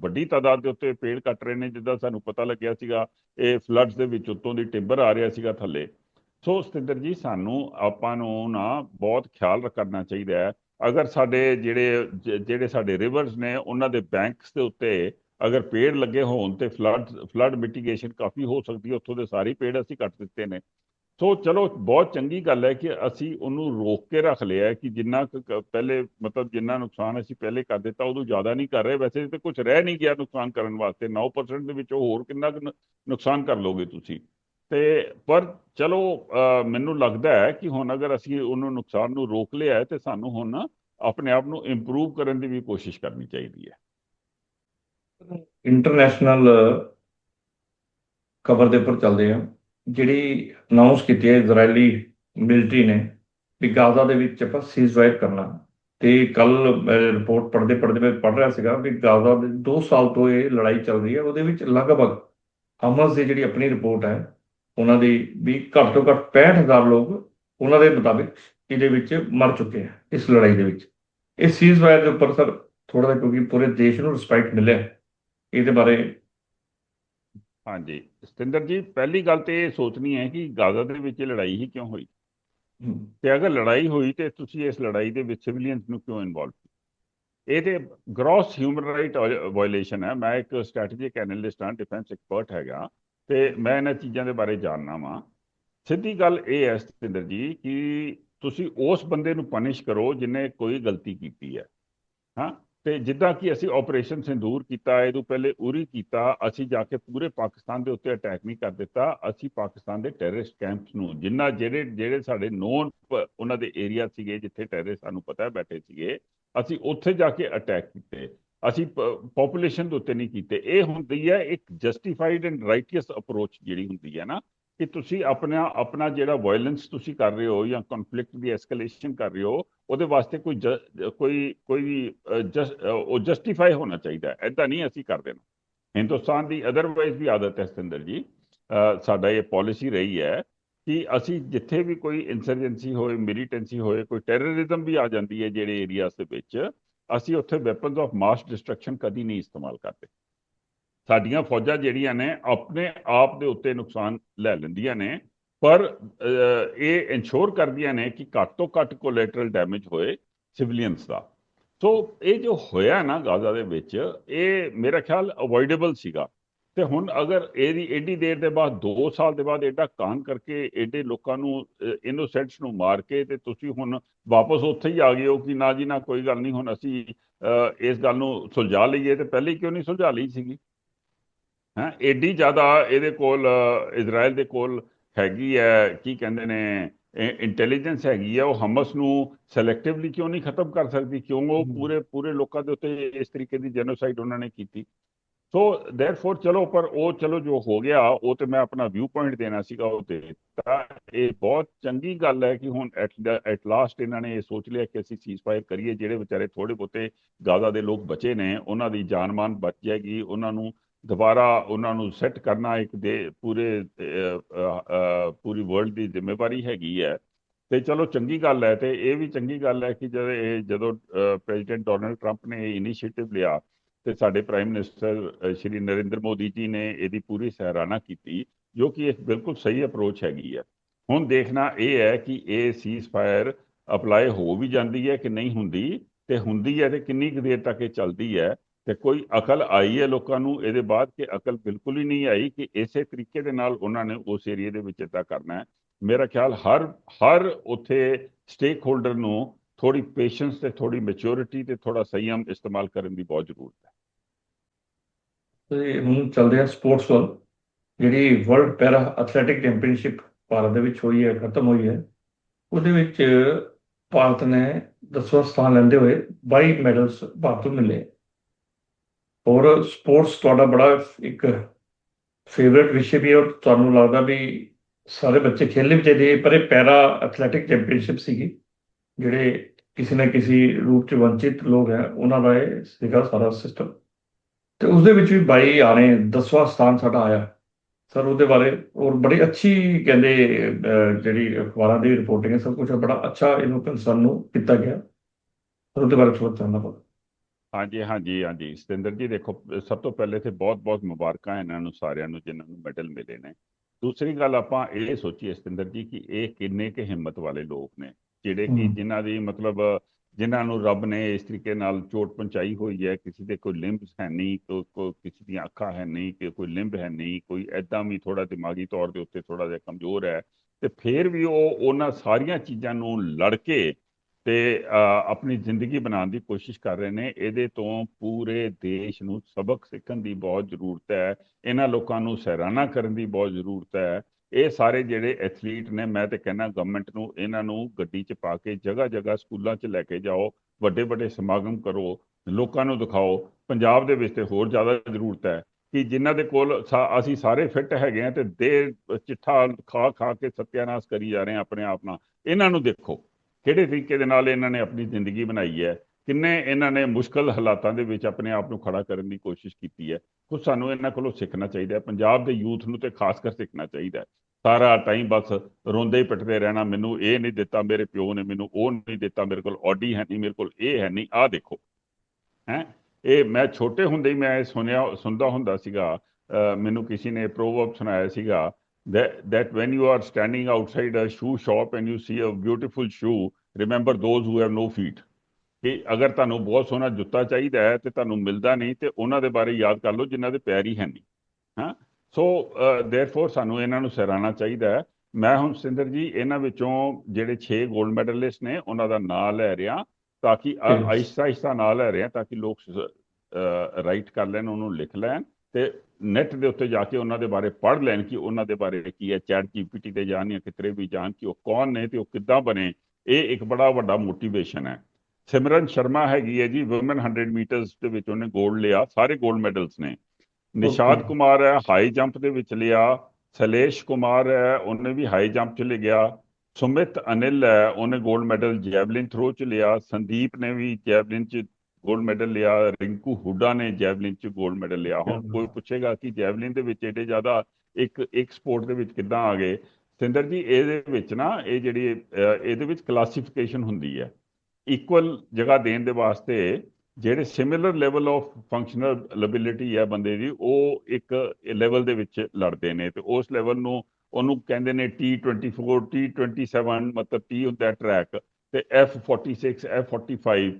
ਵੱਡੀ ਤਾਦਾਦ ਦੇ ਉੱਤੇ ਪੇੜ ਕੱਟ ਰਹੇ ਨੇ, ਜਿੱਦਾਂ ਸਾਨੂੰ ਪਤਾ ਲੱਗਿਆ ਸੀਗਾ, ਇਹ ਫਲੱਡਸ ਦੇ ਵਿੱਚ ਉੱਤੋਂ ਦੀ ਟਿੱਬਰ ਆ ਰਿਹਾ ਸੀਗਾ ਥੱਲੇ। ਸੋ ਸਤਿੰਦਰ ਜੀ, ਸਾਨੂੰ ਆਪਾਂ ਨੂੰ ਨਾ ਬਹੁਤ ਖਿਆਲ ਕਰਨਾ ਚਾਹੀਦਾ ਹੈ। ਅਗਰ ਸਾਡੇ ਜਿਹੜੇ ਜਿਹੜੇ ਸਾਡੇ ਰਿਵਰਸ ਨੇ, ਉਹਨਾਂ ਦੇ ਬੈਂਕਸ ਦੇ ਉੱਤੇ ਅਗਰ ਪੇੜ ਲੱਗੇ ਹੋਣ ਤੇ ਫਲੱਡ ਫਲੱਡ ਮਿਟੀਗੇਸ਼ਨ ਕਾਫੀ ਹੋ ਸਕਦੀ ਹੈ, ਉੱਥੋਂ ਦੇ ਸਾਰੇ ਪੇੜ ਅਸੀਂ ਕੱਟ ਦਿੱਤੇ ਨੇ। ਸੋ ਚਲੋ, ਬਹੁਤ ਚੰਗੀ ਗੱਲ ਹੈ ਕਿ ਅਸੀਂ ਉਹਨੂੰ ਰੋਕ ਕੇ ਰੱਖ ਲਿਆ ਕਿ ਜਿੰਨਾ ਕੁ ਕ- ਪਹਿਲੇ ਮਤਲਬ ਜਿੰਨਾ ਨੁਕਸਾਨ ਅਸੀਂ ਪਹਿਲੇ ਕਰ ਦਿੱਤਾ, ਉਦੋਂ ਜ਼ਿਆਦਾ ਨਹੀਂ ਕਰ ਰਹੇ। ਵੈਸੇ ਤੇ ਕੁਝ ਰਹਿ ਨਹੀਂ ਗਿਆ ਨੁਕਸਾਨ ਕਰਨ ਵਾਸਤੇ। 9% ਦੇ ਵਿੱਚੋਂ ਹੋਰ ਕਿੰਨਾ ਕੁ ਨੁ- ਨੁਕਸਾਨ ਕਰ ਲੋਗੇ ਤੁਸੀਂ। ਤੇ ਪਰ ਚਲੋ ਮੈਨੂੰ ਲੱਗਦਾ ਹੈ ਕਿ ਹੁਣ ਅਗਰ ਅਸੀਂ ਉਹਨੂੰ ਨੁਕਸਾਨ ਨੂੰ ਰੋਕ ਲਿਆ ਹੈ ਤੇ ਸਾਨੂੰ ਹੁਣ ਆਪਣੇ ਆਪ ਨੂੰ ਇੰਪਰੂਵ ਕਰਨ ਦੀ ਵੀ ਕੋਸ਼ਿਸ਼ ਕਰਨੀ ਚਾਹੀਦੀ ਹੈ। ਇੰਟਰਨੈਸ਼ਨਲ ਖਬਰ uh, ਦੇ ਉੱਪਰ ਚੱਲਦੇ ਆ। ਜਿਹੜੀ ਅਨਾਉਂਸ ਕੀਤੀ ਹੈ ਇਜ਼ਰਾਈਲੀ ਮਿਲਟਰੀ ਨੇ ਵੀ ਗਾਜ਼ਾ ਦੇ ਵਿੱਚ ਆਪਾਂ ਸੀਜ਼ਫਾਇਰ ਕਰਨਾ। ਤੇ ਕੱਲ ਰਿਪੋਰਟ ਪੜ੍ਹਦੇ ਪੜ੍ਹਦੇ ਮੈਂ ਪੜ੍ਹ ਰਿਹਾ ਸੀਗਾ ਵੀ ਗਾਜ਼ਾ ਦੇ 2 ਸਾਲ ਤੋਂ ਇਹ ਲੜਾਈ ਚੱਲ ਰਹੀ ਹੈ। ਉਹਦੇ ਵਿੱਚ ਲਗਭਗ ਹਮਸ ਦੀ ਜਿਹੜੀ ਆਪਣੀ ਰਿਪੋਰਟ ਹੈ, ਉਹਨਾਂ ਦੀ ਵੀ ਘੱਟ ਤੋਂ ਘੱਟ 65000 ਲੋਕ ਉਹਨਾਂ ਦੇ ਮੁਤਾਬਿਕ ਇਹਦੇ ਵਿੱਚ ਮਰ ਚੁੱਕੇ ਆ, ਇਸ ਲੜਾਈ ਦੇ ਵਿੱਚ। ਇਸ ਸੀਜ਼ਫਾਇਰ ਦੇ ਉੱਪਰ ਸਰ ਥੋੜਾ ਜਿਹਾ ਕਿਉਂਕਿ ਪੂਰੇ ਦੇਸ਼ ਨੂੰ ਰਿਸਪੈਕਟ ਮਿਲਿਆ। ਇਹਦੇ ਬਾਰੇ। ਹਾਂਜੀ। ਸਤਿੰਦਰ ਜੀ ਪਹਿਲੀ ਗੱਲ ਤੇ ਇਹ ਸੋਚਣੀ ਹੈ ਕਿ ਗਾਜ਼ਾ ਦੇ ਵਿੱਚ ਲੜਾਈ ਹੀ ਕਿਉਂ ਹੋਈ? ਤੇ ਅਗਰ ਲੜਾਈ ਹੋਈ ਤੇ ਤੁਸੀਂ ਇਸ ਲੜਾਈ ਦੇ ਵਿੱਚ ਸਿਵਲੀਅਨਸ ਨੂੰ ਕਿਉਂ ਇਨਵੋਲਵ ਇਹ ਤੇ ਗ੍ਰੋਸ ਹਿਊਮਨ ਰਾਈਟ ਵਾਇਓਲੇਸ਼ਨ ਹੈ। ਮੈਂ ਇੱਕ ਸਟ੍ਰੈਟੇਜਿਕ ਐਨਾਲਿਸਟ ਹਾਂ ਡਿਫੈਂਸ ਐਕਸਪਰਟ ਹੈਗਾ ਤੇ ਮੈਂ ਇਹਨਾਂ ਚੀਜ਼ਾਂ ਦੇ ਬਾਰੇ ਜਾਣਨਾ ਵਾਂ। ਸਿੱਧੀ ਗੱਲ ਇਹ ਹੈ ਸਤਿੰਦਰ ਜੀ ਕਿ ਤੁਸੀਂ ਉਸ ਬੰਦੇ ਨੂੰ ਪਨਿਸ਼ ਕਰੋ ਜਿਨੇ ਕੋਈ ਗਲਤੀ ਕੀਤੀ ਹੈ। ਹਾਂ? ਤੇ ਜਿੱਦਾਂ ਕਿ ਅਸੀਂ ਆਪਰੇਸ਼ਨ ਸਿੰਦੂਰ ਕੀਤਾ ਇਹ ਤੋਂ ਪਹਿਲੇ ਉਰੀ ਕੀਤਾ, ਅਸੀਂ ਜਾ ਕੇ ਪੂਰੇ ਪਾਕਿਸਤਾਨ ਦੇ ਉੱਤੇ ਅਟੈਕ ਨਹੀਂ ਕਰ ਦਿੱਤਾ। ਅਸੀਂ ਪਾਕਿਸਤਾਨ ਦੇ ਟੈਰਰਿਸਟ ਕੈਂਪਸ ਨੂੰ, ਜਿੰਨਾ ਜਿਹੜੇ ਜਿਹੜੇ ਸਾਡੇ ਨੋਨ ਉਹਨਾਂ ਦੇ ਏਰੀਆ ਸੀਗੇ, ਜਿੱਥੇ ਟੈਰਰਿਸਟ ਸਾਨੂੰ ਪਤਾ ਬੈਠੇ ਸੀਗੇ, ਅਸੀਂ ਉੱਥੇ ਜਾ ਕੇ ਅਟੈਕ ਕੀਤੇ। ਅਸੀਂ ਪੋਪੂਲੇਸ਼ਨ ਦੇ ਉੱਤੇ ਨਹੀਂ ਕੀਤੇ। ਇਹ ਹੁੰਦੀ ਹੈ ਇੱਕ ਜਸਟੀਫਾਈਡ ਐਂਡ ਰਾਈਟੀਅਸ ਅਪਰੋਚ ਜਿਹੜੀ ਹੁੰਦੀ ਹੈ ਨਾ, ਕਿ ਤੁਸੀਂ ਆਪਣਾ ਆਪਣਾ ਜਿਹੜਾ ਵਾਇਲੈਂਸ ਤੁਸੀਂ ਕਰ ਰਹੇ ਹੋ ਜਾਂ ਕਨਫਲਿਕਟ ਦੀ ਐਸਕੇਲੇਸ਼ਨ ਕਰ ਰਹੇ ਹੋ ਉਹਦੇ ਵਾਸਤੇ ਕੋਈ ਜ- ਕੋਈ ਕੋਈ ਵੀ, ਜਸ- ਉਹ ਜਸਟੀਫਾਈ ਹੋਣਾ ਚਾਹੀਦਾ ਹੈ। ਐਦਾਂ ਨਹੀਂ ਅਸੀਂ ਕਰਦੇ ਨਾ। ਹਿੰਦੁਸਤਾਨ ਦੀ ਅਦਰਵਾਈਜ਼ ਵੀ ਆਦਤ ਹੈ ਸਤਿੰਦਰ ਜੀ। ਸਾਡਾ ਇਹ ਪਾਲਿਸੀ ਰਹੀ ਹੈ ਕਿ ਅਸੀਂ ਜਿੱਥੇ ਵੀ ਕੋਈ ਇਨਸਰਜੈਂਸੀ ਹੋਏ ਮਿਲੀਟੈਂਸੀ ਹੋਏ ਕੋਈ ਟੈਰਰਿਜ਼ਮ ਵੀ ਆ ਜਾਂਦੀ ਹੈ ਜਿਹੜੇ ਏਰੀਆਸ ਦੇ ਵਿੱਚ ਅਸੀਂ ਉੱਥੇ ਵੈਪਨਸ ਆਫ ਮਾਸ ਡਿਸਟਰਕਸ਼ਨ ਕਦੀ ਨਹੀਂ ਇਸਤੇਮਾਲ ਕਰਦੇ। ਸਾਡੀਆਂ ਫੌਜਾਂ ਜਿਹੜੀਆਂ ਨੇ ਆਪਣੇ ਆਪ ਦੇ ਉੱਤੇ ਨੁਕਸਾਨ ਲੈ ਲੈਂਦੀਆਂ ਨੇ। ਪਰ ਇਹ ਇਨਸ਼ੋਰ ਕਰਦੀਆਂ ਨੇ ਕਿ ਘੱਟ ਤੋਂ ਘੱਟ ਕੋਲੈਟਰਲ ਡੈਮੇਜ ਹੋਏ ਸਿਵਲੀਅਨਸ ਦਾ। ਸੋ ਇਹ ਜੋ ਹੋਇਆ ਨਾ ਗਾਜ਼ਾ ਦੇ ਵਿੱਚ ਇਹ ਮੇਰਾ ਖਿਆਲ ਅਵੋਇਡੇਬਲ ਸੀਗਾ। ਤੇ ਹੁਣ ਅਗਰ ਇਹਦੀ ਐਡੀ ਦੇਰ ਦੇ ਬਾਅਦ 2 ਸਾਲ ਦੇ ਬਾਅਦ ਐਡਾ ਕਾਂਡ ਕਰਕੇ ਏਡੇ ਲੋਕਾਂ ਨੂੰ ਇਨੋਸੈਂਟਸ ਨੂੰ ਮਾਰ ਕੇ ਤੇ ਤੁਸੀਂ ਹੁਣ ਵਾਪਸ ਉੱਥੇ ਹੀ ਆ ਗਏ ਹੋ ਕਿ ਨਾ ਜੀ ਨਾ ਕੋਈ ਗੱਲ ਨਹੀਂ ਹੁਣ ਅਸੀਂ ਇਸ ਗੱਲ ਨੂੰ ਸੁਲਝਾ ਲਈਏ ਤੇ ਪਹਿਲੇ ਕਿਉਂ ਨਹੀਂ ਸੁਲਝਾ ਲਈ ਸੀਗੀ? ਹਾਂ ਏਡੀ ਜ਼ਿਆਦਾ ਇਹਦੇ ਕੋਲ ਅ, ਇਜ਼ਰਾਈਲ ਦੇ ਕੋਲ ਹੈਗੀ ਹੈ ਕੀ ਕਹਿੰਦੇ ਨੇ ਇੰਟੈਲੀਜੈਂਸ ਹੈਗੀ ਹੈ ਉਹ ਹਮਸ ਨੂੰ ਸਿਲੈਕਟਿਵਲੀ ਕਿਉਂ ਨਹੀਂ ਖਤਮ ਕਰ ਸਕਦੀ? ਕਿਉਂ ਉਹ। ਪੂਰੇ ਪੂਰੇ ਲੋਕਾਂ ਦੇ ਉੱਤੇ ਇਸ ਤਰੀਕੇ ਦੀ ਜੈਨੋਸਾਈਡ ਉਹਨਾਂ ਨੇ ਕੀਤੀ? ਸੋ ਦੇਅਰਫੋਰ ਚਲੋ ਪਰ ਉਹ ਚਲੋ ਜੋ ਹੋ ਗਿਆ ਉਹ ਤੇ ਮੈਂ ਆਪਣਾ ਵਿਊ ਪੁਆਇੰਟ ਦੇਣਾ ਸੀਗਾ ਉਹ ਤੇ। ਤਾਂ ਇਹ ਬਹੁਤ ਚੰਗੀ ਗੱਲ ਹੈ ਕਿ ਹੁਣ ਐਟ ਲਾਸਟ ਇਹਨਾਂ ਨੇ ਇਹ ਸੋਚ ਲਿਆ ਕਿ ਅਸੀਂ ਸੀਜ਼ਫਾਇਰ ਕਰੀਏ ਜਿਹੜੇ ਵਿਚਾਰੇ ਥੋੜੇ ਬਹੁਤੇ ਗਾਜ਼ਾ ਦੇ ਲੋਕ ਬਚੇ ਨੇ ਉਹਨਾਂ ਦੀ ਜਾਨ-ਮਾਨ ਬਚ ਜਾਏਗੀ ਉਹਨਾਂ ਨੂੰ ਦੁਬਾਰਾ ਉਹਨਾਂ ਨੂੰ ਸੈੱਟ ਕਰਨਾ ਇੱਕ ਦੇ ਪੂਰੇ ਪੂਰੀ ਵਰਲਡ ਦੀ ਜ਼ਿੰਮੇਵਾਰੀ ਹੈਗੀ ਹੈ। ਤੇ ਚਲੋ ਚੰਗੀ ਗੱਲ ਹੈ ਤੇ ਇਹ ਵੀ ਚੰਗੀ ਗੱਲ ਹੈ ਕਿ ਜਦੋਂ ਇਹ, ਜਦੋਂ ਪ੍ਰੈਜ਼ੀਡੈਂਟ ਡੋਨਲਡ ਟਰੰਪ ਨੇ ਇਹ ਇਨੀਸ਼ੀਏਟਿਵ ਲਿਆ ਤੇ ਸਾਡੇ ਪ੍ਰਾਈਮ ਮਿਨਿਸਟਰ ਸ਼੍ਰੀ ਨਰਿੰਦਰ ਮੋਦੀ ਜੀ ਨੇ ਇਹਦੀ ਪੂਰੀ ਸਰਾਹਨਾ ਕੀਤੀ, ਜੋ ਕਿ ਇੱਕ ਬਿਲਕੁਲ ਸਹੀ ਅਪਰੋਚ ਹੈਗੀ ਹੈ। ਹੁਣ ਦੇਖਣਾ ਇਹ ਹੈ ਕਿ ਇਹ ਸੀਜ਼ਫਾਇਰ ਅਪਲਾਈ ਹੋ ਵੀ ਜਾਂਦੀ ਹੈ ਕਿ ਨਹੀਂ ਹੁੰਦੀ, ਤੇ ਹੁੰਦੀ ਹੈ ਤੇ ਕਿੰਨੀ ਕੁ ਦੇਰ ਤੱਕ ਇਹ ਚੱਲਦੀ ਹੈ ਤੇ ਕੋਈ ਅਕਲ ਆਈ ਹੈ ਲੋਕਾਂ ਨੂੰ, ਇਹਦੇ ਬਾਅਦ ਕਿ ਅਕਲ ਬਿਲਕੁਲ ਹੀ ਨਹੀਂ ਆਈ ਕਿ ਇਸੇ ਤਰੀਕੇ ਦੇ ਨਾਲ ਉਹਨਾਂ ਨੇ ਉਸ ਏਰੀਆ ਦੇ ਵਿੱਚ ਇਦਾਂ ਕਰਨਾ ਹੈ। ਮੇਰਾ ਖਿਆਲ ਹਰ ਹਰ ਉੱਥੇ ਸਟੇਕ ਹੋਲਡਰ ਨੂੰ ਥੋੜੀ ਪੇਸ਼ੈਂਸ ਤੇ ਥੋੜੀ ਮੈਚੁਰਿਟੀ ਤੇ ਥੋੜਾ ਸੰਯਮ ਇਸਤੇਮਾਲ ਕਰਨ ਦੀ ਬਹੁਤ ਜ਼ਰੂਰਤ ਹੈ। ਤੇ ਹੁਣ ਚੱਲਦੇ ਆ ਸਪੋਰਟਸ ਵੱਲ। ਜਿਹੜੀ world para athletic championship Bharat ਦੇ ਵਿੱਚ ਹੋਈ ਹੈ, ਖਤਮ ਹੋਈ ਹੈ, ਉਹਦੇ ਵਿੱਚ ਭਾਰਤ ਨੇ 10ਵਾਂ ਸਥਾਨ ਲੈਂਦੇ ਹੋਏ 22 ਮੈਡਲਸ ਭਾਰਤ ਨੂੰ ਮਿਲੇ। ਔਰ ਸਪੋਰਟਸ ਤੁਹਾਡਾ ਬੜਾ ਇੱਕ ਫੇਵਰਿਟ ਵਿਸ਼ੇ ਵੀ ਔਰ ਤੁਹਾਨੂੰ ਲੱਗਦਾ ਵੀ ਸਾਰੇ ਬੱਚੇ ਖੇਲਣੇ ਵੀ ਚਾਹੀਦੇ ਪਰ ਇਹ ਪੈਰਾ ਐਥਲੈਟਿਕ ਚੈਂਪੀਅਨਸ਼ਿਪ ਸੀਗੀ, ਜਿਹੜੇ ਕਿਸੇ ਨਾ ਕਿਸੇ ਰੂਪ ਚ ਵੰਚਿਤ ਲੋਕ ਹੈ, ਉਹਨਾਂ ਦਾ ਇਹ ਸੀਗਾ ਸਾਰਾ ਸਿਸਟਮ ਤੇ ਉਸ ਦੇ ਵਿੱਚ ਵੀ ਬਾਈ ਆ ਰਹੇ 10ਵਾਂ ਸਥਾਨ ਸਾਡਾ ਆਇਆ। ਸਰ, ਉਹਦੇ ਬਾਰੇ ਔਰ ਬੜੀ ਅੱਛੀ ਕਹਿੰਦੇ ਜਿਹੜੀ ਅਖਬਾਰਾਂ ਦੀ ਰਿਪੋਰਟਿੰਗ ਹੈ, ਸਭ ਕੁਝ ਬੜਾ ਅੱਛਾ ਇਹਨੂੰ ਕੰਸਰਨ ਨੂੰ ਕੀਤਾ ਗਿਆ। ਉਹਦੇ ਬਾਰੇ ਥੋੜਾ ਜਾਣਨਾ ਹਾਂਜੀ ਹਾਂਜੀ ਹਾਂਜੀ ਸਤਿੰਦਰ ਜੀ ਦੇਖੋ ਸਭ ਤੋਂ ਪਹਿਲੇ ਤੇ ਬਹੁਤ ਬਹੁਤ ਮੁਬਾਰਕਾਂ ਇਹਨਾਂ ਨੂੰ ਸਾਰਿਆਂ ਨੂੰ ਜਿਨ੍ਹਾਂ ਨੂੰ ਮੈਡਲ ਮਿਲੇ ਨੇ ਦੂਸਰੀ ਗੱਲ ਆਪਾਂ ਇਹ ਸੋਚੀਏ ਸਤਿੰਦਰ ਜੀ ਕਿ ਇਹ ਕਿੰਨੇ ਕੁ ਹਿੰਮਤ ਵਾਲੇ ਲੋਕ ਨੇ ਜਿਹੜੇ ਕਿ। ਜਿਨ੍ਹਾਂ ਦੀ ਮਤਲਬ ਜਿਨ੍ਹਾਂ ਨੂੰ ਰੱਬ ਨੇ ਇਸ ਤਰੀਕੇ ਨਾਲ ਚੋਟ ਪਹੁੰਚਾਈ ਹੋਈ ਹੈ ਕਿਸੇ ਦੇ ਕੋਈ ਲਿੰਬਸ ਹੈ ਨਹੀਂ ਕੋ, ਕੋ ਕਿਸੇ ਦੀਆਂ ਅੱਖਾਂ ਹੈ ਨਹੀਂ ਕਿ ਕੋਈ ਲਿੰਬ ਹੈ ਨਹੀਂ ਕੋਈ ਐਦਾਂ ਵੀ ਥੋੜਾ ਦਿਮਾਗੀ ਤੌਰ ਦੇ ਉੱਤੇ ਥੋੜਾ ਜਿਹਾ ਕਮਜ਼ੋਰ ਹੈ ਤੇ ਫਿਰ ਵੀ ਉਹ ਉਹਨਾਂ ਸਾਰੀਆਂ ਚੀਜ਼ਾਂ ਨੂੰ ਲੜ ਕੇ ਤੇ ਆਪਣੀ ਜ਼ਿੰਦਗੀ ਬਣਾਉਣ ਦੀ ਕੋਸ਼ਿਸ਼ ਕਰ ਰਹੇ ਨੇ। ਇਹਦੇ ਤੋਂ ਪੂਰੇ ਦੇਸ਼ ਨੂੰ ਸਬਕ ਸਿੱਖਣ ਦੀ ਬਹੁਤ ਜ਼ਰੂਰਤ ਹੈ। ਇਹਨਾਂ ਲੋਕਾਂ ਨੂੰ ਸਹਿਰਾਨਾ ਕਰਨ ਦੀ ਬਹੁਤ ਜ਼ਰੂਰਤ ਹੈ। ਇਹ ਸਾਰੇ ਜਿਹੜੇ ਐਥਲੀਟ ਨੇ, ਮੈਂ ਤੇ ਕਹਿੰਦਾ ਗਵਰਨਮੈਂਟ ਨੂੰ, ਇਹਨਾਂ ਨੂੰ ਗੱਡੀ 'ਚ ਪਾ ਕੇ ਜਗ੍ਹਾ ਜਗ੍ਹਾ ਸਕੂਲਾਂ 'ਚ ਲੈ ਕੇ ਜਾਓ ਵੱਡੇ ਵੱਡੇ ਸਮਾਗਮ ਕਰੋ, ਲੋਕਾਂ ਨੂੰ ਦਿਖਾਓ। ਪੰਜਾਬ ਦੇ ਵਿੱਚ ਤੇ ਹੋਰ ਜ਼ਿਆਦਾ ਜ਼ਰੂਰਤ ਹੈ ਕਿ ਜਿਨ੍ਹਾਂ ਦੇ ਕੋਲ ਸਾ- ਅਸੀਂ ਸਾਰੇ ਫਿੱਟ ਹੈਗੇ ਆ ਤੇ ਦੇ ਚਿੱਠਾ ਖਾ ਖਾ ਕੇ ਸਤਿਆਨਾਸ਼ ਕਰੀ ਜਾ ਰਹੇ ਆ ਆਪਣੇ ਆਪ ਨਾਲ। ਇਹਨਾਂ ਨੂੰ ਦੇਖੋ। ਕਿਹੜੇ ਤਰੀਕੇ ਦੇ ਨਾਲ ਇਹਨਾਂ ਨੇ ਆਪਣੀ ਜ਼ਿੰਦਗੀ ਬਣਾਈ ਹੈ? ਕਿੰਨੇ ਇਹਨਾਂ ਨੇ ਮੁਸ਼ਕਲ ਹਾਲਾਤਾਂ ਦੇ ਵਿੱਚ ਆਪਣੇ ਆਪ ਨੂੰ ਖੜਾ ਕਰਨ ਦੀ ਕੋਸ਼ਿਸ਼ ਕੀਤੀ ਹੈ? ਕੁਝ ਸਾਨੂੰ ਇਹਨਾਂ ਕੋਲੋਂ ਸਿੱਖਣਾ ਚਾਹੀਦਾ ਹੈ। ਪੰਜਾਬ ਦੇ ਯੂਥ ਨੂੰ ਤੇ ਖਾਸ ਕਰ ਸਿੱਖਣਾ ਚਾਹੀਦਾ ਹੈ। ਸਾਰਾ ਟਾਈਮ ਬਸ ਰੋਂਦੇ ਹੀ ਪਿੱਟਦੇ ਰਹਿਣਾ। ਮੈਨੂੰ ਇਹ ਨਹੀਂ ਦਿੱਤਾ, ਮੇਰੇ ਪਿਓ ਨੇ ਮੈਨੂੰ ਉਹ ਨਹੀਂ ਦਿੱਤਾ, ਮੇਰੇ ਕੋਲ ਆਡੀ ਹੈ ਨਹੀਂ, ਮੇਰੇ ਕੋਲ ਇਹ ਹੈ ਨਹੀਂ। ਆਹ ਦੇਖੋ। ਹੈ? ਇਹ ਮੈਂ ਛੋਟੇ ਹੁੰਦੇ ਹੀ ਮੈਂ ਇਹ ਸੁਣਿਆ, ਸੁਣਦਾ ਹੁੰਦਾ ਸੀਗਾ ਮੈਨੂੰ ਕਿਸੇ ਨੇ ਪ੍ਰੋਵਰਬ ਸੁਣਾਇਆ ਸੀਗਾ that, that when you are standing outside a shoe shop and you see a beautiful shoe, remember those who have no feet. ਕਿ ਅਗਰ ਤੁਹਾਨੂੰ ਬਹੁਤ ਸੋਹਣਾ ਜੁੱਤਾ ਚਾਹੀਦਾ ਹੈ ਤੇ ਤੁਹਾਨੂੰ ਮਿਲਦਾ ਨਹੀਂ ਤੇ ਉਹਨਾਂ ਦੇ ਬਾਰੇ ਯਾਦ ਕਰ ਲਓ ਜਿਨ੍ਹਾਂ ਦੇ ਪੈਰ ਹੀ ਹੈ ਨਹੀਂ ਹਾਂ? ਸੋ ਥੈਰਫੋਰ ਸਾਨੂੰ ਇਹਨਾਂ ਨੂੰ ਸਰਾਹਣਾ ਚਾਹੀਦਾ ਹੈ। ਮੈਂ ਹੁਣ ਸਿੰਦਰ ਜੀ ਇਹਨਾਂ ਵਿੱਚੋਂ ਜਿਹੜੇ 6 골ਡ ਮੈਡਲਿਸਟ ਨੇ ਉਹਨਾਂ ਦਾ ਨਾਮ ਲੈ ਰਿਹਾ ਤਾਂ ਕਿ ਆਇਸਾ ਆਇਸਾ ਨਾਮ ਲੈ ਰਿਹਾ ਤਾਂ ਕਿ ਲੋਕ ਰਾਈਟ ਕਰ ਲੈਣ ਉਹਨੂੰ ਲਿਖ ਲੈਣ ਤੇ ਨੈਟ ਦੇ ਉੱਤੇ ਜਾ ਕੇ ਉਹਨਾਂ ਦੇ ਬਾਰੇ ਪੜ੍ਹ ਲੈਣ ਕਿ ਉਹਨਾਂ ਦੇ ਬਾਰੇ ਕੀ ਹੈ ਚੈਟ ਜੀਪੀਟੀ ਤੇ ਜਾਣ ਜਾਂ ਕਿਤੇ ਵੀ ਜਾਣ ਕਿ ਉਹ ਕੌਣ ਨੇ ਤੇ ਉਹ ਕਿੱਦਾਂ ਬਣੇ ਇਹ ਇੱਕ ਬੜਾ ਵੱਡਾ ਮੋਟੀਵੇਸ਼ਨ ਹੈ। ਸਿਮਰਨ ਸ਼ਰਮਾ ਹੈਗੀ ਹੈ ਜੀ ਔਮਨ 100 ਮੀਟਰਸ ਦੇ ਵਿੱਚ ਉਹਨੇ 골ਡ ਲਿਆ ਸਾਰੇ 골ਡ ਮੈਡਲਸ ਨੇ ਨਿਸ਼ਾਦ ਕੁਮਾਰ ਹੈ ਹਾਈ ਜੰਪ ਦੇ ਵਿੱਚ ਲਿਆ। ਸਲੇਸ਼ ਕੁਮਾਰ ਹੈ ਉਹਨੇ ਵੀ ਹਾਈ ਜੰਪ ਚ ਲਿਆ ਸੁਮਿਤ ਅਨਿਲ ਹੈ ਉਹਨੇ 골ਡ ਮੈਡਲ ਜੈਵਲਿਨ ਥਰੋ ਚ ਲਿਆ। ਸੰਦੀਪ ਨੇ ਵੀ ਜੈਵਲਿਨ ਚ 골ਡ ਮੈਡਲ ਲਿਆ ਰਿੰਕੂ ਹੁੱਡਾ ਨੇ ਜੈਵਲਿਨ 'ਚ 골ਡ ਮੈਡਲ ਲਿਆ। ਹੁਣ. ਕੋਈ ਪੁੱਛੇਗਾ ਕਿ ਜੈਵਲਿਨ ਦੇ ਵਿੱਚ ਏਡੇ ਜ਼ਿਆਦਾ ਇੱਕ ਇੱਕ ਸਪੋਰਟ ਦੇ ਵਿੱਚ ਕਿੱਦਾਂ ਆ ਗਏ? ਸਿੰਦਰ ਜੀ ਇਹਦੇ ਵਿੱਚ ਨਾ ਇਹ ਜਿਹੜੀ ਇਹਦੇ ਵਿੱਚ ਕਲਾਸੀਫਿਕੇਸ਼ਨ ਹੁੰਦੀ ਹੈ। ਇਕੁਅਲ ਜਗ੍ਹਾ ਦੇਣ ਦੇ ਵਾਸਤੇ ਜਿਹੜੇ similar level of functional ability ਹੈ ਬੰਦੇ ਦੀ ਉਹ ਇੱਕ ਲੈਵਲ ਦੇ ਵਿੱਚ ਲੜਦੇ ਨੇ। ਤੇ ਉਸ ਲੈਵਲ ਨੂੰ ਉਹਨੂੰ ਕਹਿੰਦੇ ਨੇ T24 T27 ਮਤਲਬ T ਹੁੰਦਾ ਟਰੈਕ ਤੇ F46 F45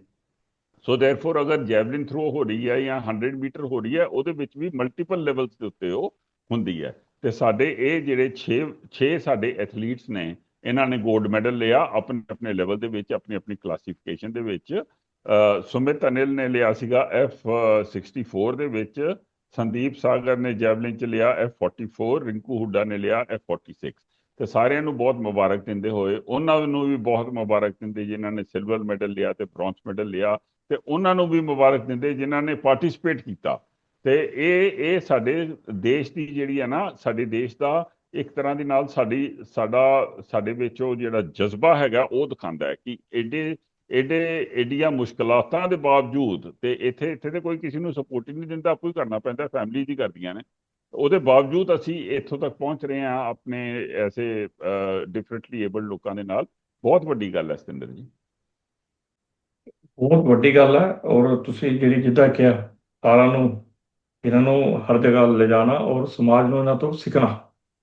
ਸੋ देयरफॉर ਅਗਰ ਜੈਵਲਿਨ ਥਰੋ ਹੋ ਰਹੀ ਹੈ ਜਾਂ 100 ਮੀਟਰ ਹੋ ਰਹੀ ਹੈ ਉਹਦੇ ਵਿੱਚ ਵੀ ਮਲਟੀਪਲ ਲੈਵਲਸ ਦੇ ਉੱਤੇ ਉਹ ਹੁੰਦੀ ਹੈ ਤੇ ਸਾਡੇ ਇਹ ਜਿਹੜੇ 6 6 ਸਾਡੇ ਐਥਲੀਟਸ ਨੇ ਇਹਨਾਂ ਨੇ 골ਡ ਮੈਡਲ ਲਿਆ ਆਪਣੇ ਆਪਣੇ ਲੈਵਲ ਦੇ ਵਿੱਚ ਆਪਣੀ ਆਪਣੀ ਕਲਾਸੀਫਿਕੇਸ਼ਨ ਦੇ ਵਿੱਚ ਸੁਮਿਤ ਅਨਿਲ ਨੇ ਲਿਆ ਸੀਗਾ F64 ਦੇ ਵਿੱਚ ਸੰਦੀਪ ਸਾਗਰ ਨੇ ਜੈਵਲਿਨ ਚ ਲਿਆ F44 ਰਿੰਕੂ ਹੁੱਡਾ ਨੇ ਲਿਆ F46 ਤੇ ਸਾਰਿਆਂ ਨੂੰ ਬਹੁਤ ਮੁਬਾਰਕ ਦਿੰਦੇ ਹੋਏ ਉਹਨਾਂ ਨੂੰ ਵੀ ਬਹੁਤ ਮੁਬਾਰਕ ਦਿੰਦੇ ਜਿਨ੍ਹਾਂ ਨੇ ਸਿਲਵਰ ਮੈਡਲ ਲਿਆ ਤੇ ਬ੍ਰੌਂਜ਼ ਮੈਡਲ ਲਿਆ ਤੇ ਉਹਨਾਂ ਨੂੰ ਵੀ ਮੁਬਾਰਕ ਦਿੰਦੇ ਜਿਨ੍ਹਾਂ ਨੇ ਪਾਰਟਿਸਿਪੇਟ ਕੀਤਾ। ਤੇ ਇਹ ਇਹ ਸਾਡੇ ਦੇਸ਼ ਦੀ ਜਿਹੜੀ ਹੈ ਨਾ, ਸਾਡੇ ਦੇਸ਼ ਦਾ ਇੱਕ ਤਰ੍ਹਾਂ ਦੀ ਨਾਲ ਸਾਡੀ, ਸਾਡਾ, ਸਾਡੇ ਵਿੱਚ ਉਹ ਜਿਹੜਾ ਜਜ਼ਬਾ ਹੈਗਾ, ਉਹ ਦਿਖਾਉਂਦਾ ਹੈ ਕਿ ਐਡੇ ਐਡੇ ਐਡੀਆਂ ਮੁਸ਼ਕਲਾਤਾਂ ਦੇ ਬਾਵਜੂਦ ਤੇ ਇੱਥੇ ਇੱਥੇ ਤੇ ਕੋਈ ਕਿਸੇ ਨੂੰ ਸਪੋਰਟ ਹੀ ਨਹੀਂ ਦਿੰਦਾ, ਆਪੋ ਹੀ ਕਰਨਾ ਪੈਂਦਾ ਫੈਮਿਲੀ ਦੀ ਕਰਦੀਆਂ ਨੇ। ਉਹਦੇ ਬਾਵਜੂਦ ਅਸੀਂ ਇੱਥੋਂ ਤੱਕ ਪਹੁੰਚ ਰਹੇ ਹਾਂ ਆਪਣੇ ਐਸੇ ਡਿਫਰੈਂਟਲੀ ਏਬਲਡ ਲੋਕਾਂ ਦੇ ਨਾਲ। ਬਹੁਤ ਵੱਡੀ ਗੱਲ ਹੈ ਸਤਿੰਦਰ ਜੀ। ਬਹੁਤ ਵੱਡੀ ਗੱਲ ਹੈ ਔਰ ਤੁਸੀਂ ਜਿਹੜੀ ਜਿੱਦਾਂ ਕਿਹਾ ਸਾਰਾਂ ਨੂੰ, ਇਹਨਾਂ ਨੂੰ ਹਰ ਜਗ੍ਹਾ ਲਿਜਾਣਾ ਔਰ ਸਮਾਜ ਨੂੰ ਇਹਨਾਂ ਤੋਂ ਸਿੱਖਣਾ।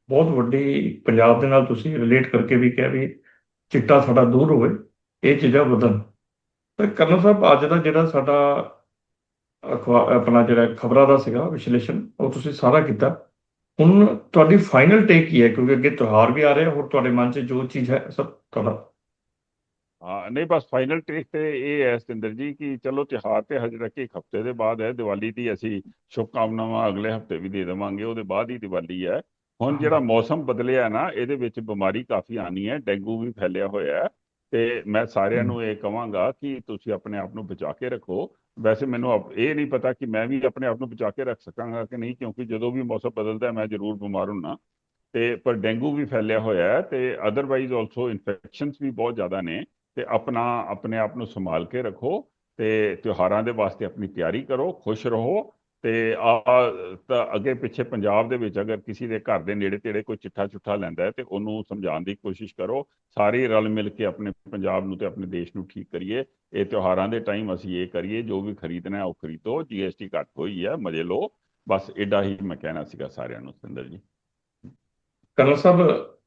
ਬਹੁਤ ਵੱਡੀ ਪੰਜਾਬ ਦੇ ਨਾਲ ਤੁਸੀਂ ਰਿਲੇਟ ਕਰਕੇ ਵੀ ਕਿਹਾ ਵੀ ਚਿੱਟਾ ਸਾਡਾ ਦੂਰ ਹੋਵੇ, ਇਹ ਚੀਜ਼ਾਂ ਵਧਣ। ਤਾਂ ਕਰਨ ਸਾਹਿਬ, ਅੱਜ ਦਾ ਜਿਹੜਾ ਸਾਡਾ ਅਖਬਾਰ ਆਪਣਾ ਜਿਹੜਾ ਖਬਰਾਂ ਦਾ ਸੀਗਾ, ਵਿਸ਼ਲੇਸ਼ਣ, ਉਹ ਤੁਸੀਂ ਸਾਰਾ ਕੀਤਾ। ਹੁਣ ਤੁਹਾਡੀ ਫਾਈਨਲ ਟੇਕ ਕੀ ਹੈ? ਕਿਉਂਕਿ ਅੱਗੇ ਤਿਉਹਾਰ ਵੀ ਆ ਰਿਹਾ ਹੋਰ ਤੁਹਾਡੇ ਮਨ 'ਚ ਜੋ ਚੀਜ਼ ਹੈ, ਸਭ ਤੁਹਾਡਾ ਹਾਂ ਨਹੀਂ ਬਸ ਫਾਈਨਲ ਟੇਕ ਤੇ ਇਹ ਹੈ ਸਤਿੰਦਰ ਜੀ ਕਿ ਚਲੋ ਤਿਉਹਾਰ ਤੇ ਹਜੇ ਤੱਕ ਇੱਕ ਹਫ਼ਤੇ ਦੇ ਬਾਅਦ ਹੈ ਦੀਵਾਲੀ ਦੀ ਅਸੀਂ ਸ਼ੁਭਕਾਮਨਾਵਾਂ ਅਗਲੇ ਹਫ਼ਤੇ ਵੀ ਦੇ ਦੇਵਾਂਗੇ ਉਹਦੇ ਬਾਅਦ ਹੀ ਦੀਵਾਲੀ ਹੈ। ਹੁਣ ਜਿਹੜਾ ਮੌਸਮ ਬਦਲਿਆ ਨਾ ਇਹਦੇ ਵਿੱਚ ਬਿਮਾਰੀ ਕਾਫੀ ਆਣੀ ਹੈ ਡੇਂਗੂ ਵੀ ਫੈਲਿਆ ਹੋਇਆ ਹੈ ਤੇ ਮੈਂ ਸਾਰਿਆਂ ਨੂੰ ਇਹ ਕਹਾਂਗਾ ਕਿ ਤੁਸੀਂ ਆਪਣੇ ਆਪ ਨੂੰ ਬਚਾ ਕੇ ਰੱਖੋ। ਵੈਸੇ ਮੈਨੂੰ ਇਹ ਨਹੀਂ ਪਤਾ ਕਿ ਮੈਂ ਵੀ ਆਪਣੇ ਆਪ ਨੂੰ ਬਚਾ ਕੇ ਰੱਖ ਸਕਾਂਗਾ ਕਿ ਨਹੀਂ ਕਿਉਂਕਿ ਜਦੋਂ ਵੀ ਮੌਸਮ ਬਦਲਦਾ ਹੈ ਮੈਂ ਜ਼ਰੂਰ ਬਿਮਾਰ ਹੁੰਨਾ। ਤੇ ਪਰ ਡੇਂਗੂ ਵੀ ਫੈਲਿਆ ਹੋਇਆ ਹੈ ਤੇ ਅਦਰਵਾਈਜ਼ ਆਲਸੋ ਇਨਫੈਕਸ਼ਨਸ ਵੀ ਬਹੁਤ ਜ਼ਿਆਦਾ ਨੇ। ਤੇ ਆਪਣਾ, ਆਪਣੇ ਆਪ ਨੂੰ ਸੰਭਾਲ ਕੇ ਰੱਖੋ ਤੇ ਤਿਉਹਾਰਾਂ ਦੇ ਵਾਸਤੇ ਆਪਣੀ ਤਿਆਰੀ ਕਰੋ, ਖੁਸ਼ ਰਹੋ ਤੇ ਆ, ਤਾਂ ਅੱਗੇ ਪਿੱਛੇ ਪੰਜਾਬ ਦੇ ਵਿੱਚ ਅਗਰ ਕਿਸੇ ਦੇ ਘਰ ਦੇ ਨੇੜੇ ਤੇੜੇ ਕੋਈ ਚਿੱਠਾ ਚੁੱਠਾ ਲੈਂਦਾ ਹੈ ਤੇ ਉਹਨੂੰ ਸਮਝਾਉਣ ਦੀ ਕੋਸ਼ਿਸ਼ ਕਰੋ, ਸਾਰੇ ਰਲ ਮਿਲ ਕੇ ਆਪਣੇ ਪੰਜਾਬ ਨੂੰ ਤੇ ਆਪਣੇ ਦੇਸ਼ ਨੂੰ ਠੀਕ ਕਰੀਏ। ਇਹ ਤਿਉਹਾਰਾਂ ਦੇ ਟਾਈਮ ਅਸੀਂ ਇਹ ਕਰੀਏ, ਜੋ ਵੀ ਖਰੀਦਣਾ ਹੈ ਉਹ ਖਰੀਦੋ ਜੀਐਸਟੀ ਘੱਟ ਹੋਈ ਹੈ, ਮਜ਼ੇ ਲਓ। ਬਸ ਐਡਾ ਹੀ ਮੈਂ ਕਹਿਣਾ ਸੀਗਾ ਸਾਰਿਆਂ ਨੂੰ ਸਿੰਦਰ ਜੀ। ਕਰਨਲ ਸਾਹਿਬ,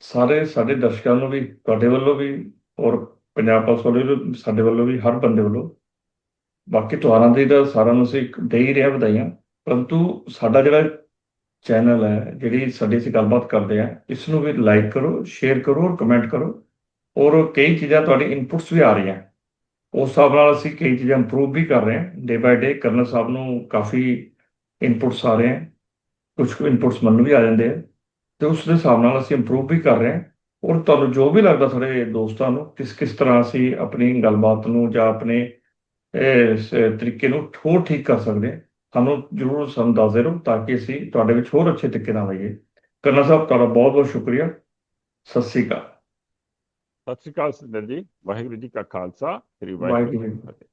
ਸਾਰੇ ਸਾਡੇ ਦਰਸ਼ਕਾਂ ਨੂੰ ਵੀ, ਤੁਹਾਡੇ ਵੱਲੋਂ ਵੀ ਔਰ ਪੰਜਾਬ ਪੁਲਿਸ ਵੱਲੋਂ ਵੀ, ਸਾਡੇ ਵੱਲੋਂ ਵੀ, ਹਰ ਬੰਦੇ ਵੱਲੋਂ। ਬਾਕੀ ਤਿਉਹਾਰਾਂ ਦੀ ਤਾਂ ਸਾਰਿਆਂ ਨੂੰ ਅਸੀਂ ਦੇ ਹੀ ਰਿਹਾ ਵਧਾਈਆਂ। ਪਰੰਤੂ ਸਾਡਾ ਜਿਹੜਾ ਚੈਨਲ ਹੈ, ਜਿਹੜੀ ਸਾਡੀ ਅਸੀਂ ਗੱਲਬਾਤ ਕਰਦੇ ਆ ਇਸ ਨੂੰ ਵੀ ਲਾਈਕ ਕਰੋ ਸ਼ੇਅਰ ਕਰੋ ਔਰ ਕਮੈਂਟ ਕਰੋ। ਔਰ ਕਈ ਚੀਜ਼ਾਂ ਤੁਹਾਡੀ ਇਨਪੁਟਸ ਵੀ ਆ ਰਹੀਆਂ। ਉਸ ਹਿਸਾਬ ਨਾਲ ਅਸੀਂ ਕਈ ਚੀਜ਼ਾਂ ਇੰਪਰੂਵ ਵੀ ਕਰ ਰਹੇ ਹਾਂ। ਡੇ ਬਾਏ ਡੇ ਕਰਨਲ ਸਾਹਿਬ ਨੂੰ ਕਾਫੀ ਇਨਪੁਟਸ ਆ ਰਹੇ ਹਨ ਕੁਝ ਕੁ ਇਨਪੁਟਸ ਮੰਨ ਵੀ ਆ ਜਾਂਦੇ ਆ। ਤੇ ਉਸ ਦੇ ਹਿਸਾਬ ਨਾਲ ਅਸੀਂ ਇੰਪਰੂਵ ਵੀ ਕਰ ਰਹੇ ਹਾਂ। ਔਰ ਤੁਹਾਨੂੰ ਜੋ ਵੀ ਲੱਗਦਾ ਸਾਡੇ ਦੋਸਤਾਂ ਨੂੰ ਕਿਸ ਕਿਸ ਤਰ੍ਹਾਂ ਅਸੀਂ ਆਪਣੀ ਗੱਲਬਾਤ ਨੂੰ ਜਾਂ ਆਪਣੇ ਇਸ ਤਰੀਕੇ ਨੂੰ ਹੋਰ ਠੀਕ ਕਰ ਸਕਦੇ ਹਾਂ ਸਾਨੂੰ ਜਰੂਰ ਸਾਨੂੰ ਦੱਸਦੇ ਰਹੋ ਤਾਂ ਕਿ ਅਸੀਂ ਤੁਹਾਡੇ ਵਿੱਚ ਹੋਰ ਅੱਛੇ ਤਰੀਕੇ ਨਾਲ ਆਈਏ। ਕਰਨਾ ਸਾਹਿਬ ਤੁਹਾਡਾ ਬਹੁਤ ਬਹੁਤ ਸ਼ੁਕਰੀਆ। ਸਤਿ ਸ੍ਰੀ ਅਕਾਲ। ਸਤਿ ਸ਼੍ਰੀ ਅਕਾਲ ਸਤਿੰਦਰ ਜੀ ਵਾਹਿਗੁਰੂ ਜੀ ਕਾ ਖਾਲਸਾ ਸ੍ਰੀ ਵਾਹਿਗੁਰੂ ਜੀ ਕੀ ਵਾਹਿਗੁਰੂ ਫਤਿਹ।